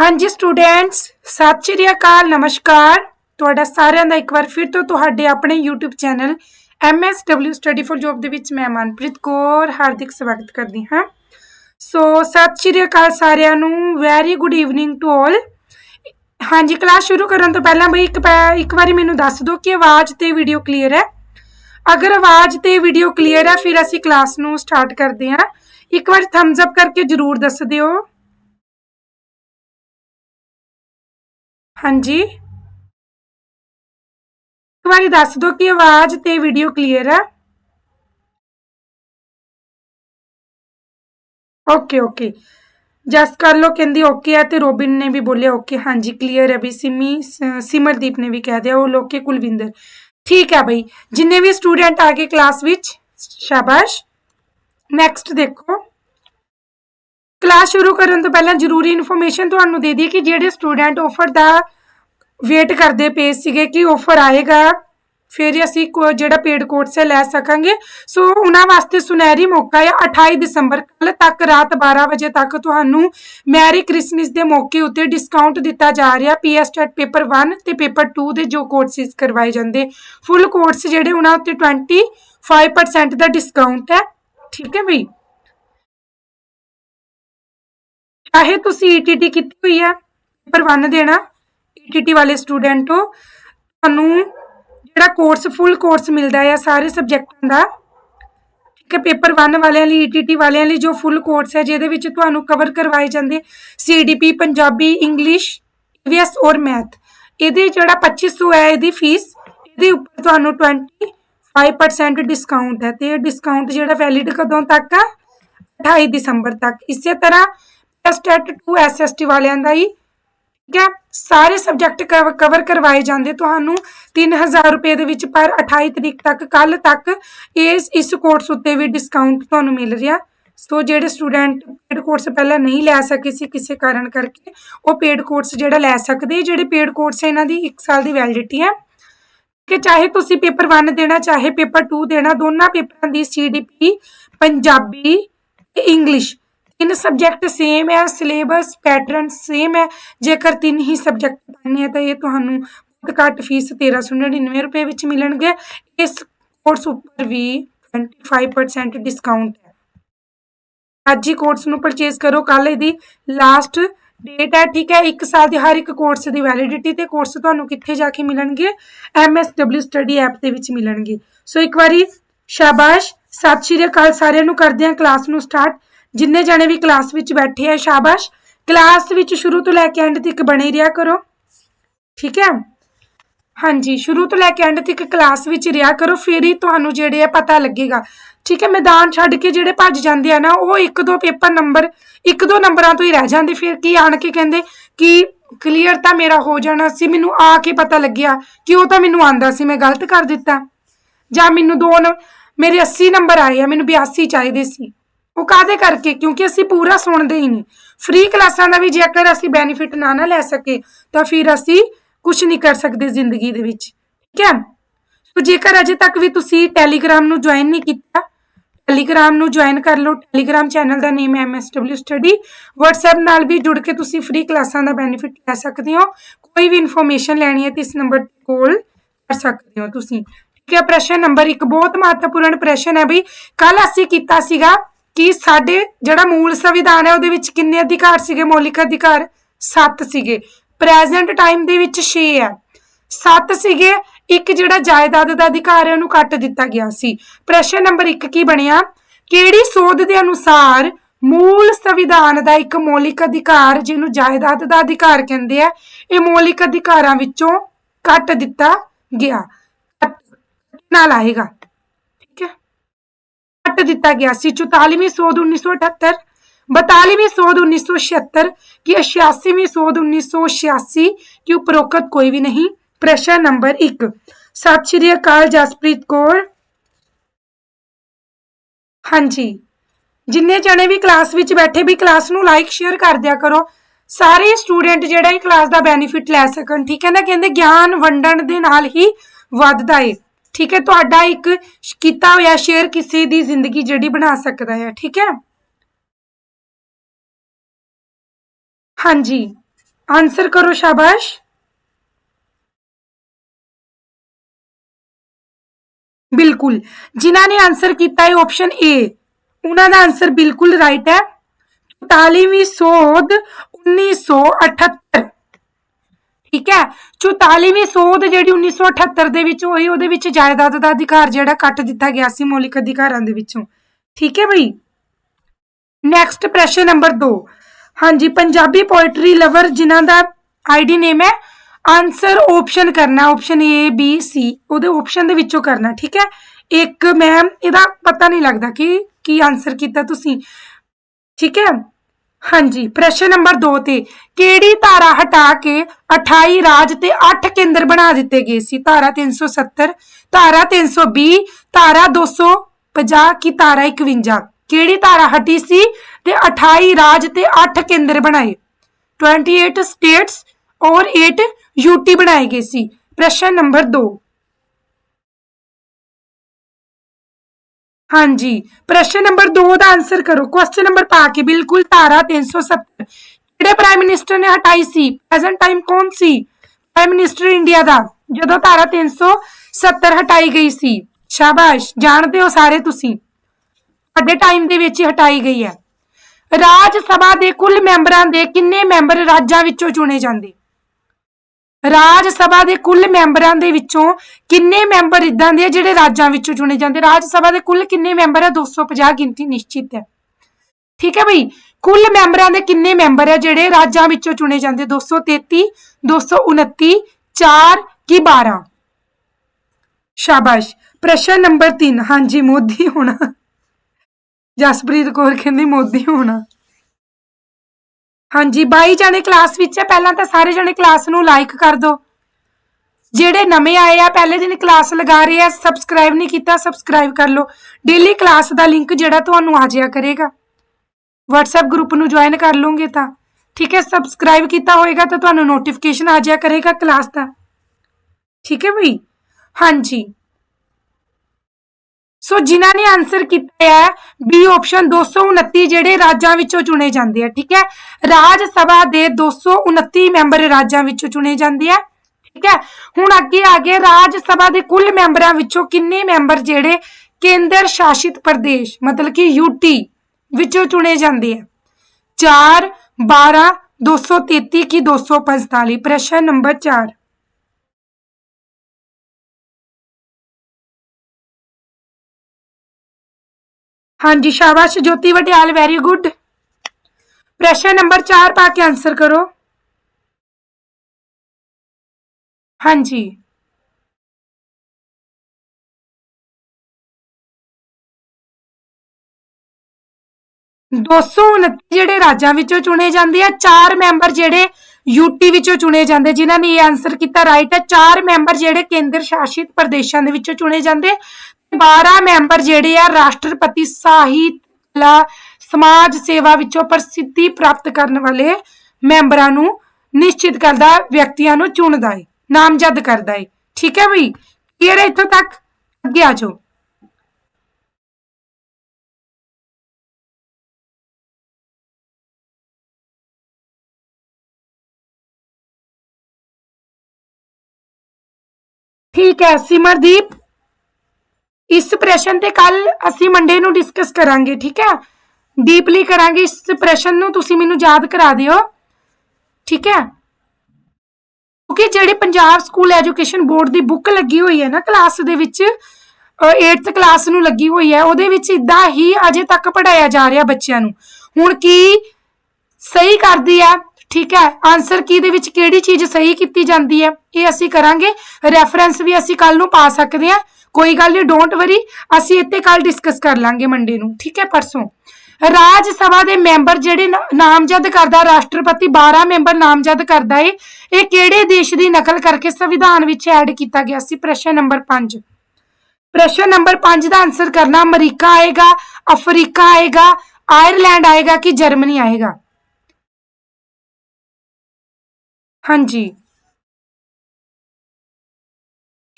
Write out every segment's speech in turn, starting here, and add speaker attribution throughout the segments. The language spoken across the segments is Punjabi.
Speaker 1: ਹਾਂਜੀ ਸਟੂਡੈਂਟਸ ਸਤਿ ਸ਼੍ਰੀ ਅਕਾਲ, ਨਮਸਕਾਰ। ਤੁਹਾਡਾ ਸਾਰਿਆਂ ਦਾ ਇੱਕ ਵਾਰ ਫਿਰ ਤੋਂ ਤੁਹਾਡੇ ਆਪਣੇ YouTube channel MSW study for job ਦੇ ਵਿੱਚ ਮੈਂ ਮਨਪ੍ਰੀਤ ਕੌਰ ਹਾਰਦਿਕ ਸਵਾਗਤ ਕਰਦੀ ਹਾਂ। ਸੋ ਸਤਿ ਸ਼੍ਰੀ ਅਕਾਲ ਸਾਰਿਆਂ ਨੂੰ very good evening to all ਹਾਂਜੀ ਕਲਾਸ ਸ਼ੁਰੂ ਕਰਨ ਤੋਂ ਪਹਿਲਾਂ ਬਈ ਇੱਕ ਪੈ- ਇੱਕ ਵਾਰੀ ਮੈਨੂੰ ਦੱਸ ਦਿਓ ਕਿ ਆਵਾਜ਼ ਤੇ ਵੀਡੀਓ ਕਲੀਅਰ ਹੈ। ਅਗਰ ਆਵਾਜ਼ ਤੇ ਵੀਡੀਓ ਕਲੀਅਰ ਹੈ, ਫਿਰ ਅਸੀਂ ਕਲਾਸ ਨੂੰ ਸਟਾਰਟ ਕਰਦੇ ਹਾਂ। ਇੱਕ ਵਾਰ ਥੰਬਸ ਅਪ ਕਰਕੇ ਜਰੂਰ ਦੱਸ ਦਿਓ। ਹਾਂਜੀ। ਇੱਕ ਵਾਰੀ ਦੱਸ ਦਿਓ ਕਿ ਆਵਾਜ਼ ਤੇ ਵੀਡੀਓ ਕਲੀਅਰ ਹੈ ਓਕੇ ਓਕੇ ਜਸ ਕਰ ਲੋ ਕਹਿੰਦੀ ਓਕੇ ਆ ਤੇ ਰੋਬਿਨ ਨੇ ਵੀ ਬੋਲਿਆ ਓਕੇ ਹਾਂਜੀ ਕਲੀਅਰ ਹੈ ਵੀ, ਸਿਮੀ ਸਿਮਰਦੀਪ ਨੇ ਵੀ ਕਹਿ ਦਿਆ, ਉਹ ਲੋਕੇ ਕੁਲਵਿੰਦਰ। ਠੀਕ ਹੈ ਬਈ, ਜਿੰਨੇ ਵੀ ਸਟੂਡੈਂਟ ਆ ਗਏ ਕਲਾਸ ਵਿੱਚ, ਸ਼ਾਬਾਸ਼। ਨੈਕਸਟ ਦੇਖੋ। ਕਲਾਸ ਸ਼ੁਰੂ ਕਰਨ ਤੋਂ ਪਹਿਲਾਂ ਜ਼ਰੂਰੀ ਇਨਫੋਰਮੇਸ਼ਨ ਤੁਹਾਨੂੰ ਦੇ ਦਈਏ ਕਿ ਜਿਹੜੇ ਸਟੂਡੈਂਟ ਆਫਰ ਦਾ ਵੇਟ ਕਰਦੇ ਪਏ ਸੀਗੇ ਕਿ ਆਫਰ ਆਏਗਾ। ਫਿਰ ਅਸੀਂ ਕੋ- ਜਿਹੜਾ ਪੇਡ ਕੋਰਸ ਹੈ ਲੈ ਸਕਾਂਗੇ। ਸੋ ਉਹਨਾਂ ਵਾਸਤੇ ਸੁਨਹਿਰੀ ਮੌਕਾ ਹੈ। 28 ਦਸੰਬਰ ਕੱਲ ਤੱਕ ਰਾਤ 12 ਵਜੇ ਤੱਕ ਤੁਹਾਨੂੰ ਮੈਰੀ ਕ੍ਰਿਸਮਸ ਦੇ ਮੌਕੇ ਉੱਤੇ ਡਿਸਕਾਊਂਟ ਦਿੱਤਾ ਜਾ ਰਿਹਾ। ਪੀਐਸ ਟੈਟ ਪੇਪਰ 1 ਤੇ ਪੇਪਰ 2 ਦੇ ਜੋ ਕੋਰਸਿਸ ਕਰਵਾਏ ਜਾਂਦੇ। ਫੁੱਲ ਕੋਰਸ ਜਿਹੜੇ ਉਹਨਾਂ ਉੱਤੇ 25% ਦਾ ਡਿਸਕਾਊਂਟ ਹੈ। ਠੀਕ ਹੈ ਬਈ? ਚਾਹੇ ਤੁਸੀਂ ਈਟੀਟੀ ਕੀਤੀ ਹੋਈ ਹੈ, ਪੇਪਰ 1 ਦੇਣਾ। ਈਟੀਟੀ ਵਾਲੇ ਸਟੂਡੈਂਟ ਹੋ, ਤੁਹਾਨੂੰ ਜਿਹੜਾ ਕੋਰਸ ਫੁੱਲ ਕੋਰਸ ਮਿਲਦਾ ਹੈ ਸਾਰੇ ਸਬਜੈਕਟਾਂ ਦਾ, ਠੀਕ ਹੈ ਪੇਪਰ 1 ਵਾਲਿਆਂ ਲਈ ਈਟੀਟੀ ਵਾਲਿਆਂ ਲਈ ਜੋ ਫੁੱਲ ਕੋਰਸ ਹੈ, ਜਿਹਦੇ ਵਿੱਚ ਤੁਹਾਨੂੰ ਕਵਰ ਕਰਵਾਏ ਜਾਂਦੇ ਸੀਡੀਪੀ ਪੰਜਾਬੀ ਇੰਗਲਿਸ਼ ਈਵੀਐਸ ਔਰ ਮੈਥ ਇਹਦੇ ਜਿਹੜਾ 2500 ਹੈ, ਇਹਦੀ ਫੀਸ ਇਹਦੇ ਉੱਪਰ ਤੁਹਾਨੂੰ 25% ਡਿਸਕਾਊਂਟ ਹੈ ਤੇ ਡਿਸਕਾਊਂਟ ਜਿਹੜਾ ਵੈਲਿਡ ਕਦੋਂ ਤੱਕ ਆ? 28 ਦਸੰਬਰ ਤੱਕ। ਇਸੇ ਤਰ੍ਹਾਂ ਟੈਟ 2 ਐਸਐਸਟੀ ਵਾਲਿਆਂ ਦਾ ਹੀ ਠੀਕ ਹੈ ਸਾਰੇ ਸਬਜੈਕਟ ਕਵਰ ਕਰਵਾਏ ਜਾਂਦੇ। ਤੁਹਾਨੂੰ 3000 ਰੁਪਏ ਦੇ ਵਿੱਚ ਪਰ 28 ਤਰੀਕ ਤੱਕ ਕੱਲ ਤੱਕ ਇਸ ਇਸ ਕੋਰਸ ਉੱਤੇ ਵੀ ਡਿਸਕਾਊਂਟ ਤੁਹਾਨੂੰ ਮਿਲ ਰਿਹਾ। ਸੋ ਜਿਹੜੇ ਸਟੂਡੈਂਟ ਪੇਡ ਕੋਰਸ ਪਹਿਲਾਂ ਨਹੀਂ ਲੈ ਸਕੇ ਸੀ ਕਿਸੇ ਕਾਰਨ ਕਰਕੇ, ਉਹ ਪੇਡ ਕੋਰਸ ਜਿਹੜਾ ਲੈ ਸਕਦੇ। ਜਿਹੜੇ ਪੇਡ ਕੋਰਸ ਇਹਨਾਂ ਦੀ 1 ਸਾਲ ਦੀ ਵੈਲਿਡਿਟੀ ਹੈ। ਕਿ ਚਾਹੇ ਤੁਸੀਂ ਪੇਪਰ 1 ਦੇਣਾ, ਚਾਹੇ ਪੇਪਰ 2 ਦੇਣਾ, ਦੋਨਾਂ ਪੇਪਰਾਂ ਦੀ ਸੀਡੀਪੀ ਪੰਜਾਬੀ ਤੇ ਇੰਗਲਿਸ਼ ਤਿੰਨ ਸਬਜੈਕਟ ਸੇਮ ਹੈ ਸਿਲੇਬਸ ਪੈਟਰਨ ਸੇਮ ਹੈ ਜੇਕਰ ਤਿੰਨ ਹੀ ਸਬਜੈਕਟ ਪੜ੍ਹਨੇ ਆ, ਤਾਂ ਇਹ ਤੁਹਾਨੂੰ ਬਹੁਤ ਘੱਟ ਫੀਸ 1399 ਰੁਪਏ ਵਿੱਚ ਮਿਲਣਗੇ। ਇਸ ਕੋਰਸ ਉੱਪਰ ਵੀ 25% ਡਿਸਕਾਊਂਟ ਹੈ। ਅੱਜ ਹੀ ਕੋਰਸ ਨੂੰ ਪਰਚੇਸ ਕਰੋ ਕੱਲ ਇਹਦੀ ਲਾਸਟ ਡੇਟ ਹੈ, ਠੀਕ ਹੈ? 1 ਸਾਲ ਦੇ, ਹਰ ਇੱਕ ਕੋਰਸ ਦੀ ਵੈਲਿਡਿਟੀ ਤੇ ਕੋਰਸ ਤੁਹਾਨੂੰ ਕਿੱਥੇ ਜਾ ਕੇ ਮਿਲਣਗੇ? MSW ਸਟੱਡੀ ਐਪ ਦੇ ਵਿੱਚ ਮਿਲਣਗੇ। ਸੋ ਇੱਕ ਵਾਰੀ ਸ਼ਾਬਾਸ਼, ਸਤਿ ਸ਼੍ਰੀ ਅਕਾਲ ਸਾਰਿਆਂ ਨੂੰ, ਕਰਦੇ ਹਾਂ ਕਲਾਸ ਨੂੰ ਸਟਾਰਟ ਜਿੰਨੇ ਜਾਣੇ ਵੀ ਕਲਾਸ ਵਿੱਚ ਬੈਠੇ ਆ, ਸ਼ਾਬਾਸ਼। ਕਲਾਸ ਵਿੱਚ ਸ਼ੁਰੂ ਤੋਂ ਲੈ ਕੇ ਐਂਡ ਤੱਕ ਬਣੇ ਰਿਹਾ ਕਰੋ। ਠੀਕ ਹੈ? ਹਾਂਜੀ, ਸ਼ੁਰੂ ਤੋਂ ਲੈ ਕੇ ਐਂਡ ਤੱਕ ਕਲਾਸ ਵਿੱਚ ਰਿਹਾ ਕਰੋ, ਫਿਰ ਹੀ ਤੁਹਾਨੂੰ ਜਿਹੜੇ ਆ ਪਤਾ ਲੱਗੇਗਾ। ਠੀਕ ਹੈ? ਮੈਦਾਨ ਛੱਡ ਕੇ ਜਿਹੜੇ ਭੱਜ ਜਾਂਦੇ ਆ ਨਾ, ਉਹ ਇੱਕ ਦੋ ਪੇਪਰ ਨੰਬਰ, ਇੱਕ ਦੋ ਨੰਬਰਾਂ ਤੋਂ ਹੀ ਰਹਿ ਜਾਂਦੇ। ਫਿਰ ਕੀ ਆਣ ਕੇ ਕਹਿੰਦੇ ਕਿ ਕਲੀਅਰ ਤਾਂ ਮੇਰਾ ਹੋ ਜਾਣਾ ਸੀ, ਮੈਨੂੰ ਆ ਕੇ ਪਤਾ ਲੱਗਿਆ। ਕਿ ਉਹ ਤਾਂ ਮੈਨੂੰ ਆਂਦਾ ਸੀ, ਮੈਂ ਗਲਤ ਕਰ ਦਿੱਤਾ। ਜਾਂ ਮੈਨੂੰ ਦੋ ਨ- ਮੇਰੇ 80 ਨੰਬਰ ਆਏ ਆ, ਮੈਨੂੰ 82 ਚਾਹੀਦੇ ਸੀ। ਉਹ ਕਾਦੇ ਕਰਕੇ? ਕਿਉਂਕਿ ਅਸੀਂ ਪੂਰਾ ਸੁਣਦੇ ਹੀ ਨਹੀਂ। ਫ੍ਰੀ ਕਲਾਸਾਂ ਦਾ ਵੀ ਜੇਕਰ ਅਸੀਂ ਬੈਨੀਫਿਟ ਨਾ ਨਾ ਲੈ ਸਕੇ ਤਾਂ ਫਿਰ ਅਸੀਂ ਕੁਝ ਨਹੀਂ ਕਰ ਸਕਦੇ ਜ਼ਿੰਦਗੀ ਦੇ ਵਿੱਚ। ਠੀਕ ਹੈ? ਸੋ ਜੇਕਰ ਅਜੇ ਤੱਕ ਵੀ ਤੁਸੀਂ ਟੈਲੀਗ੍ਰਾਮ ਨੂੰ ਜੁਆਇਨ ਨਹੀਂ ਕੀਤਾ ਟੈਲੀਗ੍ਰਾਮ ਨੂੰ ਜੁਆਇਨ ਕਰ ਲਓ। ਟੈਲੀਗ੍ਰਾਮ ਚੈਨਲ ਦਾ ਨੇਮ ਹੈ MSW ਸਟੱਡੀ WhatsApp ਨਾਲ ਵੀ ਜੁੜ ਕੇ ਤੁਸੀਂ ਫ੍ਰੀ ਕਲਾਸਾਂ ਦਾ ਬੈਨੀਫਿਟ ਲੈ ਸਕਦੇ ਹੋ। ਕੋਈ ਵੀ ਇਨਫੋਰਮੇਸ਼ਨ ਲੈਣੀ ਹੈ ਤੇ ਇਸ ਨੰਬਰ ਤੇ ਕਾਲ ਕਰ ਸਕਦੇ ਹੋ ਤੁਸੀਂ। ਠੀਕ ਹੈ? ਪ੍ਰਸ਼ਨ ਨੰਬਰ 1 ਬਹੁਤ ਮਹੱਤਵਪੂਰਨ ਪ੍ਰਸ਼ਨ ਹੈ ਬਈ ਕੱਲ ਅਸੀਂ ਕੀਤਾ ਸੀਗਾ ਕਿ ਸਾਡੇ ਜਿਹੜਾ ਮੂਲ ਸੰਵਿਧਾਨ ਹੈ ਉਹਦੇ ਵਿੱਚ ਕਿੰਨੇ ਅਧਿਕਾਰ ਸੀਗੇ? ਮੌਲਿਕ ਅਧਿਕਾਰ 7 ਸੀਗੇ। ਪ੍ਰੈਜ਼ੈਂਟ ਟਾਈਮ ਦੇ ਵਿੱਚ 6 ਹੈ। 7 ਸੀਗੇ। ਇੱਕ ਜਿਹੜਾ ਜਾਇਦਾਦ ਦਾ ਅਧਿਕਾਰ ਹੈ ਉਹਨੂੰ ਕੱਟ ਦਿੱਤਾ ਗਿਆ ਸੀ। ਪ੍ਰਸ਼ਨ ਨੰਬਰ 1 ਕੀ ਬਣਿਆ? ਕਿਹੜੀ ਸੋਧ ਦੇ ਅਨੁਸਾਰ ਮੂਲ ਸੰਵਿਧਾਨ ਦਾ ਇੱਕ ਮੌਲਿਕ ਅਧਿਕਾਰ, ਜਿਹਨੂੰ ਜਾਇਦਾਦ ਦਾ ਅਧਿਕਾਰ ਕਹਿੰਦੇ ਆ, ਇਹ ਮੌਲਿਕ ਅਧਿਕਾਰਾਂ ਵਿੱਚੋਂ ਕੱਟ ਦਿੱਤਾ ਗਿਆ। ਕੱਟ ਨਾਲ ਆਏਗਾ। ਕੱਟ ਦਿੱਤਾ ਗਿਆ ਸੀ। 44ਵੀਂ ਸੋਧ 1978 42ਵੀਂ ਸੋਧ 1976 ਕਿ 86ਵੀਂ ਸੋਧ 1986 ਕਿ ਉਪਰੋਕਤ ਕੋਈ ਵੀ ਨਹੀਂ। ਪ੍ਰਸ਼ਨ ਨੰਬਰ 1 ਸਤਿ ਸ਼੍ਰੀ ਅਕਾਲ ਜਸਪ੍ਰੀਤ ਕੌਰ। ਹਾਂਜੀ। ਜਿੰਨੇ ਜਣੇ ਵੀ ਕਲਾਸ ਵਿੱਚ ਬੈਠੇ ਵੀ ਕਲਾਸ ਨੂੰ ਲਾਈਕ ਸ਼ੇਅਰ ਕਰ ਦਿਆ ਕਰੋ। ਸਾਰੇ ਸਟੂਡੈਂਟ ਜਿਹੜਾ ਇਹ ਕਲਾਸ ਦਾ ਬੈਨੀਫਿਟ ਲੈ ਸਕਣ। ਠੀਕ ਹੈ ਨਾ? ਕਹਿੰਦੇ ਗਿਆਨ ਵੰਡਣ ਦੇ ਨਾਲ ਹੀ ਵੱਧਦਾ ਏ। ਠੀਕ ਹੈ ਤੁਹਾਡਾ ਇੱਕ ਕੀਤਾ ਹੋਇਆ ਸ਼ੇਅਰ ਕਿਸੇ ਦੀ ਜ਼ਿੰਦਗੀ ਜਿਹੜੀ ਬਣਾ ਸਕਦਾ ਹੈ ਠੀਕ ਹੈ ਹਾਂਜੀ ਆਨਸਰ ਕਰੋ ਸ਼ਾਬਾਸ਼ ਬਿਲਕੁਲ ਜਿਨ੍ਹਾਂ ਨੇ ਆਨਸਰ ਕੀਤਾ ਹੈ ਆਪਸ਼ਨ ਏ ਉਹਨਾਂ ਦਾ ਆਨਸਰ ਬਿਲਕੁਲ ਰਾਈਟ ਹੈ 44ਵੀਂ ਸੋਧ 1978 ਠੀਕ ਹੈ? 44ਵੀਂ ਸੋਧ ਜਿਹੜੀ 1978 ਦੇ ਵਿੱਚ ਹੋਈ, ਉਹਦੇ ਵਿੱਚ ਜਾਇਦਾਦ ਦਾ ਅਧਿਕਾਰ ਜਿਹੜਾ ਕੱਟ ਦਿੱਤਾ ਗਿਆ ਸੀ ਮੌਲਿਕ ਅਧਿਕਾਰਾਂ ਦੇ ਵਿੱਚੋਂ। ਠੀਕ ਹੈ ਬਈ? ਨੈਕਸਟ ਪ੍ਰਸ਼ਨ ਨੰਬਰ 2 ਹਾਂਜੀ, ਪੰਜਾਬੀ ਪੋਇਟਰੀ ਲਵਰ ਜਿਨ੍ਹਾਂ ਦਾ ਆਈਡੀ ਨੇਮ ਹੈ ਆਨਸਰ ਆਪਸ਼ਨ ਕਰਨਾ ਆਪਸ਼ਨ ਏ ਬੀ ਸੀ ਉਹਦੇ ਆਪਸ਼ਨ ਦੇ ਵਿੱਚੋਂ ਕਰਨਾ, ਠੀਕ ਹੈ? ਇੱਕ ਮੈਮ ਇਹਦਾ ਪਤਾ ਨਹੀਂ ਲੱਗਦਾ ਕਿ ਕੀ ਆਨਸਰ ਕੀਤਾ ਤੁਸੀਂ। ਠੀਕ ਹੈ? ਹਾਂਜੀ, ਪ੍ਰਸ਼ਨ ਨੰਬਰ 2 ਤੇ ਕਿਹੜੀ ਧਾਰਾ ਹਟਾ ਕੇ 28 ਰਾਜ ਤੇ 8 ਕੇਂਦਰ ਬਣਾ ਦਿੱਤੇ ਗਏ ਸੀ? ਧਾਰਾ 370 ਧਾਰਾ 320 ਧਾਰਾ 250 ਕੀ ਧਾਰਾ 51 ਕਿਹੜੀ ਧਾਰਾ ਹਟੀ ਸੀ ਤੇ 28 ਰਾਜ ਤੇ 8 ਕੇਂਦਰ ਬਣਾਏ? 28 ਸਟੇਟਸ ਔਰ 8 ਯੂਟੀ ਬਣਾਏ ਗਏ ਸੀ। ਪ੍ਰਸ਼ਨ ਨੰਬਰ 2 ਹਾਂਜੀ। ਪ੍ਰਸ਼ਨ ਨੰਬਰ 2 ਦਾ ਆਨਸਰ ਕਰੋ। ਕੁਐਸਚਨ ਨੰਬਰ ਪਾ ਕੇ ਬਿਲਕੁਲ ਧਾਰਾ 370 ਕਿਹੜੇ ਪ੍ਰਾਈਮ ਮਿਨਿਸਟਰ ਨੇ ਹਟਾਈ ਸੀ ਪ੍ਰੈਜ਼ੈਂਟ ਟਾਈਮ ਕੌਣ ਸੀ? ਪ੍ਰਾਈਮ ਮਿਨਿਸਟਰ ਇੰਡੀਆ ਦਾ, ਜਦੋਂ ਧਾਰਾ 370 ਹਟਾਈ ਗਈ ਸੀ। ਸ਼ਾਬਾਸ਼, ਜਾਣਦੇ ਹੋ ਸਾਰੇ ਤੁਸੀਂ। ਤੁਹਾਡੇ ਟਾਈਮ ਦੇ ਵਿੱਚ ਹੀ ਹਟਾਈ ਗਈ ਹੈ। ਰਾਜ ਸਭਾ ਦੇ ਕੁੱਲ ਮੈਂਬਰਾਂ ਦੇ ਕਿੰਨੇ ਮੈਂਬਰ ਰਾਜਾਂ ਵਿੱਚੋਂ ਚੁਣੇ ਜਾਂਦੇ? ਰਾਜ ਸਭਾ ਦੇ ਕੁੱਲ ਮੈਂਬਰਾਂ ਦੇ ਵਿੱਚੋਂ ਕਿੰਨੇ ਮੈਂਬਰ ਇਦਾਂ ਦੇ ਆ ਜਿਹੜੇ ਰਾਜਾਂ ਵਿੱਚੋਂ ਚੁਣੇ ਜਾਂਦੇ? ਰਾਜ ਸਭਾ ਦੇ ਕੁੱਲ ਕਿੰਨੇ ਮੈਂਬਰ ਆ? 250 ਗਿਣਤੀ ਨਿਸ਼ਚਿਤ ਹੈ। ਠੀਕ ਹੈ ਬਈ? ਕੁੱਲ ਮੈਂਬਰਾਂ ਦੇ ਕਿੰਨੇ ਮੈਂਬਰ ਆ ਜਿਹੜੇ ਰਾਜਾਂ ਵਿੱਚੋਂ ਚੁਣੇ ਜਾਂਦੇ? 233 229 4 ਕੀ 12 ਸ਼ਾਬਾਸ਼। ਪ੍ਰਸ਼ਨ ਨੰਬਰ 3 ਹਾਂਜੀ, ਮੋਦੀ ਹੋਣਾ। ਜਸਪ੍ਰੀਤ ਕੌਰ ਕਹਿੰਦੀ ਮੋਦੀ ਹੋਣਾ। ਹਾਂਜੀ 22 ਜਣੇ ਕਲਾਸ ਵਿੱਚ ਹੈ, ਪਹਿਲਾਂ ਤਾਂ ਸਾਰੇ ਜਣੇ ਕਲਾਸ ਨੂੰ ਲਾਈਕ ਕਰ ਦਿਓ। ਜਿਹੜੇ ਨਵੇਂ ਆਏ ਆ, ਪਹਿਲੇ ਦਿਨ ਕਲਾਸ ਲਗਾ ਰਹੇ ਆ ਸਬਸਕ੍ਰਾਈਬ ਨਹੀਂ ਕੀਤਾ ਸਬਸਕ੍ਰਾਈਬ ਕਰ ਲਓ। ਡੇਲੀ ਕਲਾਸ ਦਾ ਲਿੰਕ ਜਿਹੜਾ ਤੁਹਾਨੂੰ ਆ ਜਾਇਆ ਕਰੇਗਾ। WhatsApp ਗਰੁੱਪ ਨੂੰ ਜੁਆਇਨ ਕਰ ਲਓਗੇ ਤਾਂ। ਠੀਕ ਹੈ ਸਬਸਕ੍ਰਾਈਬ ਕੀਤਾ ਹੋਏਗਾ ਤਾਂ ਤੁਹਾਨੂੰ ਨੋਟੀਫਿਕੇਸ਼ਨ ਆ ਜਾਇਆ ਕਰੇਗਾ ਕਲਾਸ ਦਾ। ਠੀਕ ਹੈ ਬਈ? ਹਾਂਜੀ। ਸੋ ਜਿਨ੍ਹਾਂ ਨੇ ਆਨਸਰ ਕੀਤਾ ਹੈ ਬੀ ਆਪਸ਼ਨ 229 ਜਿਹੜੇ ਰਾਜਾਂ ਵਿੱਚੋਂ ਚੁਣੇ ਜਾਂਦੇ ਆ, ਠੀਕ ਹੈ? ਰਾਜ ਸਭਾ ਦੇ 229 ਮੈਂਬਰ ਰਾਜਾਂ ਵਿੱਚੋਂ ਚੁਣੇ ਜਾਂਦੇ ਆ, ਠੀਕ ਹੈ? ਹੁਣ ਅੱਗੇ ਆ ਗਏ, ਰਾਜ ਸਭਾ ਦੇ ਕੁੱਲ ਮੈਂਬਰਾਂ ਵਿੱਚੋਂ ਕਿੰਨੇ ਮੈਂਬਰ ਜਿਹੜੇ ਕੇਂਦਰ ਸ਼ਾਸਿਤ ਪ੍ਰਦੇਸ਼, ਮਤਲਬ ਕਿ ਯੂਟੀ ਵਿੱਚੋਂ ਚੁਣੇ ਜਾਂਦੇ ਆ? 4 12 233 ਕੀ 245 ਪ੍ਰਸ਼ਨ ਨੰਬਰ 4 ਹਾਂਜੀ, ਸ਼ਾਬਾਸ਼ ਜੋਤੀ ਵਟਿਆਲ ਵੈਰੀ ਗੁੱਡ ਪ੍ਰਸ਼ਨ ਨੰਬਰ 4 ਪਾ ਕੇ ਆਨਸਰ ਕਰੋ। ਹਾਂਜੀ। ਦੋ ਸੌ ਉਨੱਤੀ ਜਿਹੜੇ ਰਾਜਾਂ ਵਿੱਚੋਂ ਚੁਣੇ ਜਾਂਦੇ ਆ, ਚਾਰ ਮੈਂਬਰ ਜਿਹੜੇ ਯੂਟੀ ਵਿੱਚੋਂ ਚੁਣੇ ਜਾਂਦੇ, ਜਿਨ੍ਹਾਂ ਨੇ ਇਹ ਆਨਸਰ ਕੀਤਾ ਰਾਈਟ ਹੈ, ਚਾਰ ਮੈਂਬਰ ਜਿਹੜੇ ਕੇਂਦਰ ਸ਼ਾਸਿਤ ਪ੍ਰਦੇਸ਼ਾਂ ਦੇ ਵਿੱਚੋਂ ਚੁਣੇ ਜਾਂਦੇ 12 ਮੈਂਬਰ ਜਿਹੜੇ ਆ ਰਾਸ਼ਟਰਪਤੀ ਸਾਹਿਤ ਕਲਾ ਸਮਾਜ ਸੇਵਾ ਵਿੱਚੋਂ ਪ੍ਰਸਿੱਧੀ ਪ੍ਰਾਪਤ ਕਰਨ ਵਾਲੇ ਮੈਂਬਰਾਂ ਨੂੰ ਨਿਸ਼ਚਿਤ ਕਰਦਾ ਵਿਅਕਤੀਆਂ ਨੂੰ ਚੁਣਦਾ ਹੈ, ਨਾਮਜ਼ਦ ਕਰਦਾ ਹੈ। ਠੀਕ ਹੈ ਬਈ? ਕਲੀਅਰ ਹੈ ਇੱਥੋਂ ਤੱਕ? ਅੱਗੇ ਆ ਜਾਓ। ਠੀਕ ਹੈ, ਸਿਮਰਦੀਪ। ਇਸ ਪ੍ਰਸ਼ਨ ਤੇ ਕੱਲ ਅਸੀਂ ਮੰਡੇ ਨੂੰ ਡਿਸਕਸ ਕਰਾਂਗੇ, ਠੀਕ ਹੈ? ਡੀਪਲੀ ਕਰਾਂਗੇ ਇਸ ਪ੍ਰਸ਼ਨ ਨੂੰ, ਤੁਸੀਂ ਮੈਨੂੰ ਯਾਦ ਕਰਾ ਦਿਓ, ਠੀਕ ਹੈ? ਕਿਉਂਕਿ ਜਿਹੜੀ ਪੰਜਾਬ ਸਕੂਲ ਐਜੂਕੇਸ਼ਨ ਬੋਰਡ ਦੀ ਬੁੱਕ ਲੱਗੀ ਹੋਈ ਹੈ ਨਾ ਕਲਾਸ ਦੇ ਵਿੱਚ 8th ਕਲਾਸ ਨੂੰ ਲੱਗੀ ਹੋਈ ਹੈ, ਉਹਦੇ ਵਿੱਚ ਇਦਾਂ ਹੀ ਅਜੇ ਤੱਕ ਪੜਾਇਆ ਜਾ ਰਿਹਾ ਬੱਚਿਆਂ ਨੂੰ। ਹੁਣ ਕੀ ਸਹੀ ਕਰਦੀ ਹੈ, ਠੀਕ ਹੈ? ਆਨਸਰ ਕੀ ਦੇ ਵਿੱਚ ਕਿਹੜੀ ਚੀਜ਼ ਸਹੀ ਕੀਤੀ ਜਾਂਦੀ ਹੈ, ਇਹ ਅਸੀਂ ਕਰਾਂਗੇ। ਰੈਫਰੈਂਸ ਵੀ ਅਸੀਂ ਕੱਲ ਨੂੰ ਪਾ ਸਕਦੇ ਹਾਂ। ਕੋਈ ਗੱਲ ਨਹੀਂ ਡੋਂਟ ਵਰੀ ਅਸੀਂ ਇੱਥੇ ਕੱਲ ਡਿਸਕਸ ਕਰ ਲਾਂਗੇ ਮੰਡੇ ਨੂੰ, ਠੀਕ ਹੈ, ਪਰਸੋਂ। ਰਾਜ ਸਭਾ ਦੇ ਮੈਂਬਰ ਜਿਹੜੇ ਨਾਮਜ਼ਦ ਕਰਦਾ, ਰਾਸ਼ਟਰਪਤੀ 12 ਮੈਂਬਰ ਨਾਮਜ਼ਦ ਕਰਦਾ ਏ, ਇਹ ਕਿਹੜੇ ਦੇਸ਼ ਦੀ ਨਕਲ ਕਰਕੇ ਸੰਵਿਧਾਨ ਵਿੱਚ ਐਡ ਕੀਤਾ ਗਿਆ ਸੀ? ਪ੍ਰਸ਼ਨ ਨੰਬਰ 5 ਪ੍ਰਸ਼ਨ ਨੰਬਰ 5 ਦਾ ਆਨਸਰ ਕਰਨਾ, ਅਮਰੀਕਾ ਆਏਗਾ, ਅਫਰੀਕਾ ਆਏਗਾ, ਆਇਰਲੈਂਡ ਆਏਗਾ ਕਿ ਜਰਮਨੀ ਆਏਗਾ? ਹਾਂਜੀ।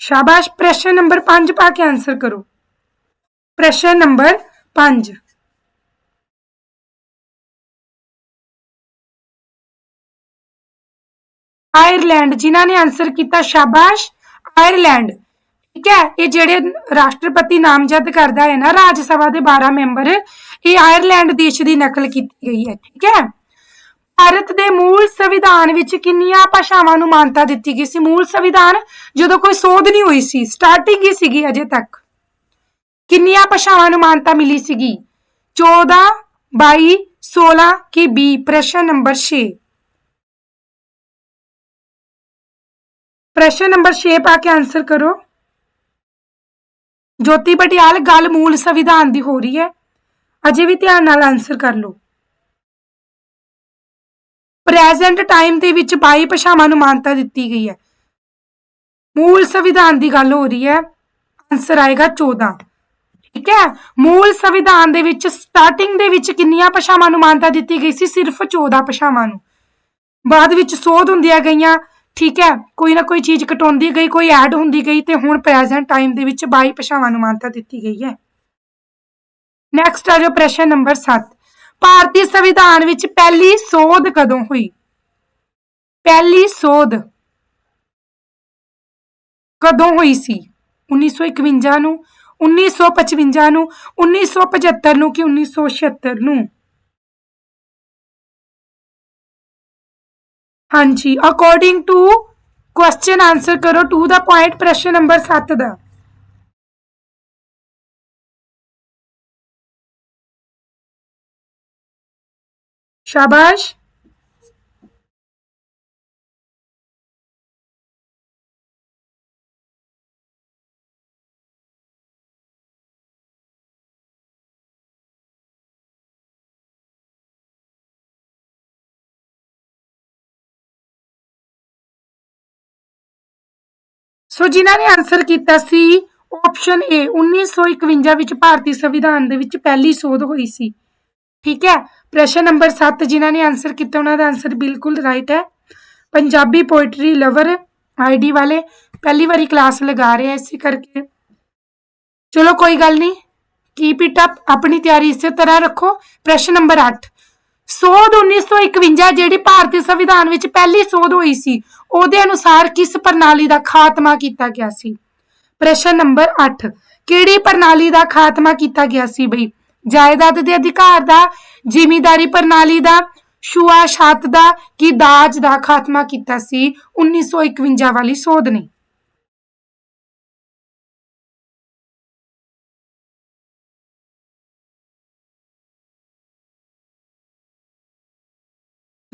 Speaker 1: ਸ਼ਾਬਾਸ਼, ਪ੍ਰਸ਼ਨ ਨੰਬਰ 5 ਪਾ ਕੇ ਆਨਸਰ ਕਰੋ। ਪ੍ਰਸ਼ਨ ਨੰਬਰ 5 ਆਇਰਲੈਂਡ, ਜਿਨ੍ਹਾਂ ਨੇ ਆਨਸਰ ਕੀਤਾ ਸ਼ਾਬਾਸ਼, ਆਇਰਲੈਂਡ। ਠੀਕ ਹੈ, ਇਹ ਜਿਹੜੇ ਰਾਸ਼ਟਰਪਤੀ ਨਾਮਜ਼ਦ ਕਰਦਾ ਹੈ ਨਾ ਰਾਜ ਸਭਾ ਦੇ 12 ਮੈਂਬਰ, ਇਹ ਆਇਰਲੈਂਡ ਦੇਸ਼ ਦੀ ਨਕਲ ਕੀਤੀ ਗਈ ਹੈ। ਠੀਕ ਹੈ। ਭਾਰਤ ਦੇ ਮੂਲ ਸੰਵਿਧਾਨ ਵਿੱਚ ਕਿੰਨੀਆਂ ਭਾਸ਼ਾਵਾਂ ਨੂੰ ਮਾਨਤਾ ਦਿੱਤੀ ਗਈ ਸੀ? ਮੂਲ ਸੰਵਿਧਾਨ ਜਦੋਂ ਕੋਈ ਸੋਧ ਨਹੀਂ ਹੋਈ ਸੀ ਸਟਾਰਟਿੰਗ ਹੀ ਸੀਗੀ ਅਜੇ ਤੱਕ। ਕਿੰਨੀਆਂ ਭਾਸ਼ਾਵਾਂ ਨੂੰ ਮਾਨਤਾ ਮਿਲੀ ਸੀਗੀ? 14 22 16 ਕਿ 20 ਪ੍ਰਸ਼ਨ ਨੰਬਰ 6 ਪ੍ਰਸ਼ਨ ਨੰਬਰ 6 ਪਾ ਕੇ ਆਨਸਰ ਕਰੋ। ਜੋਤੀ ਪਟਿਆਲ, ਗੱਲ ਮੂਲ ਸੰਵਿਧਾਨ ਦੀ ਹੋ ਰਹੀ ਹੈ। ਅਜੇ ਵੀ ਧਿਆਨ ਨਾਲ ਆਨਸਰ ਕਰ ਲਓ। ਪ੍ਰੈਜ਼ੈਂਟ ਟਾਈਮ ਦੇ ਵਿੱਚ 22 ਭਾਸ਼ਾਵਾਂ ਨੂੰ ਮਾਨਤਾ ਦਿੱਤੀ ਗਈ ਹੈ। ਮੂਲ ਸੰਵਿਧਾਨ ਦੀ ਗੱਲ ਹੋ ਰਹੀ ਹੈ। ਆਨਸਰ ਆਏਗਾ 14 ਠੀਕ ਹੈ? ਮੂਲ ਸੰਵਿਧਾਨ ਦੇ ਵਿੱਚ ਸਟਾਰਟਿੰਗ ਦੇ ਵਿੱਚ ਕਿੰਨੀਆਂ ਭਾਸ਼ਾਵਾਂ ਨੂੰ ਮਾਨਤਾ ਦਿੱਤੀ ਗਈ ਸੀ? ਸਿਰਫ 14 ਭਾਸ਼ਾਵਾਂ ਨੂੰ। ਬਾਅਦ ਵਿੱਚ ਸੋਧ ਹੁੰਦੀਆਂ ਗਈਆਂ। ਠੀਕ ਹੈ? ਕੋਈ ਨਾ ਕੋਈ ਚੀਜ਼ ਕਟਾਉਂਦੀ ਗਈ, ਕੋਈ ਐਡ ਹੁੰਦੀ ਗਈ ਤੇ ਹੁਣ ਪ੍ਰੈਜ਼ੈਂਟ ਟਾਈਮ ਦੇ ਵਿੱਚ 22 ਭਾਸ਼ਾਵਾਂ ਨੂੰ ਮਾਨਤਾ ਦਿੱਤੀ ਗਈ ਹੈ। ਨੈਕਸਟ ਆ ਜੋ ਪ੍ਰਸ਼ਨ ਨੰਬਰ 7 ਭਾਰਤੀ ਸੰਵਿਧਾਨ ਵਿੱਚ ਪਹਿਲੀ ਸੋਧ ਕਦੋਂ ਹੋਈ? ਪਹਿਲੀ ਸੋਧ ਕਦੋਂ ਹੋਈ ਸੀ? 1951 ਨੂੰ 1955 ਨੂੰ 1975 ਨੂੰ ਕਿ 1976 ਨੂੰ? ਹਾਂਜੀ ਅਕੋਰਡਿੰਗ ਟੂ ਕੁਐਸਚਨ ਆਨਸਰ ਕਰੋ ਟੂ ਦਾ ਪੁਆਇੰਟ ਪ੍ਰਸ਼ਨ ਨੰਬਰ 7 ਦਾ। ਸ਼ਾਬਾਸ਼ ਸੋ ਜਿਨ੍ਹਾਂ ਨੇ ਆਨਸਰ ਕੀਤਾ ਸੀ ਆਪਸ਼ਨ A 1951 ਵਿੱਚ ਭਾਰਤੀ ਸੰਵਿਧਾਨ ਦੇ ਵਿੱਚ ਪਹਿਲੀ ਸੋਧ ਹੋਈ ਸੀ। ਠੀਕ ਹੈ? ਪ੍ਰਸ਼ਨ ਨੰਬਰ 7 ਜਿਨ੍ਹਾਂ ਨੇ ਆਨਸਰ ਕੀਤਾ, ਉਹਨਾਂ ਦਾ ਆਨਸਰ ਬਿਲਕੁਲ ਰਾਈਟ ਹੈ। ਪੰਜਾਬੀ ਪੋਇਟਰੀ ਲਵਰ ਆਈਡੀ ਵਾਲੇ, ਪਹਿਲੀ ਵਾਰੀ ਕਲਾਸ ਲਗਾ ਰਹੇ ਐ ਇਸੇ ਕਰਕੇ। ਚਲੋ ਕੋਈ ਗੱਲ ਨਹੀਂ ਕੀਪ ਇਟ ਅਪ ਆਪਣੀ ਤਿਆਰੀ ਇਸੇ ਤਰ੍ਹਾਂ ਰੱਖੋ। ਪ੍ਰਸ਼ਨ ਨੰਬਰ 8 ਸੋਧ 1951 ਜਿਹੜੀ ਭਾਰਤੀ ਸੰਵਿਧਾਨ ਵਿੱਚ ਪਹਿਲੀ ਸੋਧ ਹੋਈ ਸੀ, ਉਹਦੇ ਅਨੁਸਾਰ ਕਿਸ ਪ੍ਰਣਾਲੀ ਦਾ ਖਾਤਮਾ ਕੀਤਾ ਗਿਆ ਸੀ? ਪ੍ਰਸ਼ਨ ਨੰਬਰ 8 ਕਿਹੜੀ ਪ੍ਰਣਾਲੀ ਦਾ ਖਾਤਮਾ ਕੀਤਾ ਗਿਆ ਸੀ ਬਈ? ਜਾਇਦਾਦ ਦੇ ਅਧਿਕਾਰ ਦਾ, ਜ਼ਿਮੀਂਦਾਰੀ ਪ੍ਰਣਾਲੀ ਦਾ ਛੂਆ-ਛਾਤ ਦਾ ਕੀ ਦਾਜ ਦਾ ਖਾਤਮਾ ਕੀਤਾ ਸੀ 1951 ਵਾਲੀ ਸੋਧ ਨੇ।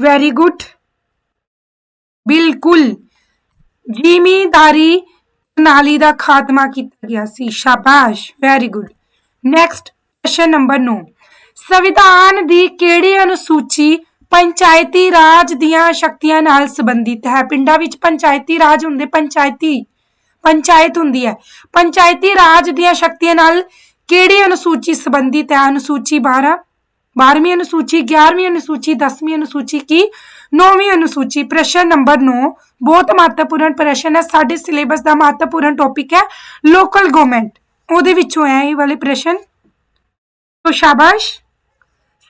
Speaker 1: ਵੈਰੀ ਗੁੱਡ ਬਿਲਕੁਲ। ਜ਼ਿਮੀਂਦਾਰੀ ਪ੍ਰਣਾਲੀ ਦਾ ਖਾਤਮਾ ਕੀਤਾ ਗਿਆ ਸੀ। ਸ਼ਾਬਾਸ਼। ਵੈਰੀ ਗੁੱਡ ਨੈਕਸਟ ਪ੍ਰਸ਼ਨ ਨੰਬਰ 9 ਸੰਵਿਧਾਨ ਦੀ ਕਿਹੜੀ ਅਨੁਸੂਚੀ ਪੰਚਾਇਤੀ ਰਾਜ ਦੀਆਂ ਸ਼ਕਤੀਆਂ ਨਾਲ ਸੰਬੰਧਿਤ ਹੈ? ਪਿੰਡਾਂ ਵਿੱਚ ਪੰਚਾਇਤੀ ਰਾਜ ਹੁੰਦੇ, ਪੰਚਾਇਤੀ, ਪੰਚਾਇਤ ਹੁੰਦੀ ਹੈ। ਪੰਚਾਇਤੀ ਰਾਜ ਦੀਆਂ ਸ਼ਕਤੀਆਂ ਨਾਲ ਕਿਹੜੀ ਅਨੁਸੂਚੀ ਸੰਬੰਧਿਤ ਹੈ? ਅਨੁਸੂਚੀ 12 12ਵੀਂ ਅਨੁਸੂਚੀ 11ਵੀਂ ਅਨੁਸੂਚੀ 10ਵੀਂ ਅਨੁਸੂਚੀ ਕੀ? 9ਵੀਂ ਅਨੁਸੂਚੀ ਪ੍ਰਸ਼ਨ ਨੰਬਰ 9 ਬਹੁਤ ਮਹੱਤਵਪੂਰਨ ਪ੍ਰਸ਼ਨ ਹੈ। ਸਾਡੇ ਸਿਲੇਬਸ ਦਾ ਮਹੱਤਵਪੂਰਨ ਟੌਪਿਕ ਹੈ ਲੋਕਲ ਗਵਰਨਮੈਂਟ ਉਹਦੇ ਵਿੱਚੋਂ ਹੈ ਇਹ ਵਾਲੇ ਪ੍ਰਸ਼ਨ। ਤੋ ਸ਼ਾਬਾਸ਼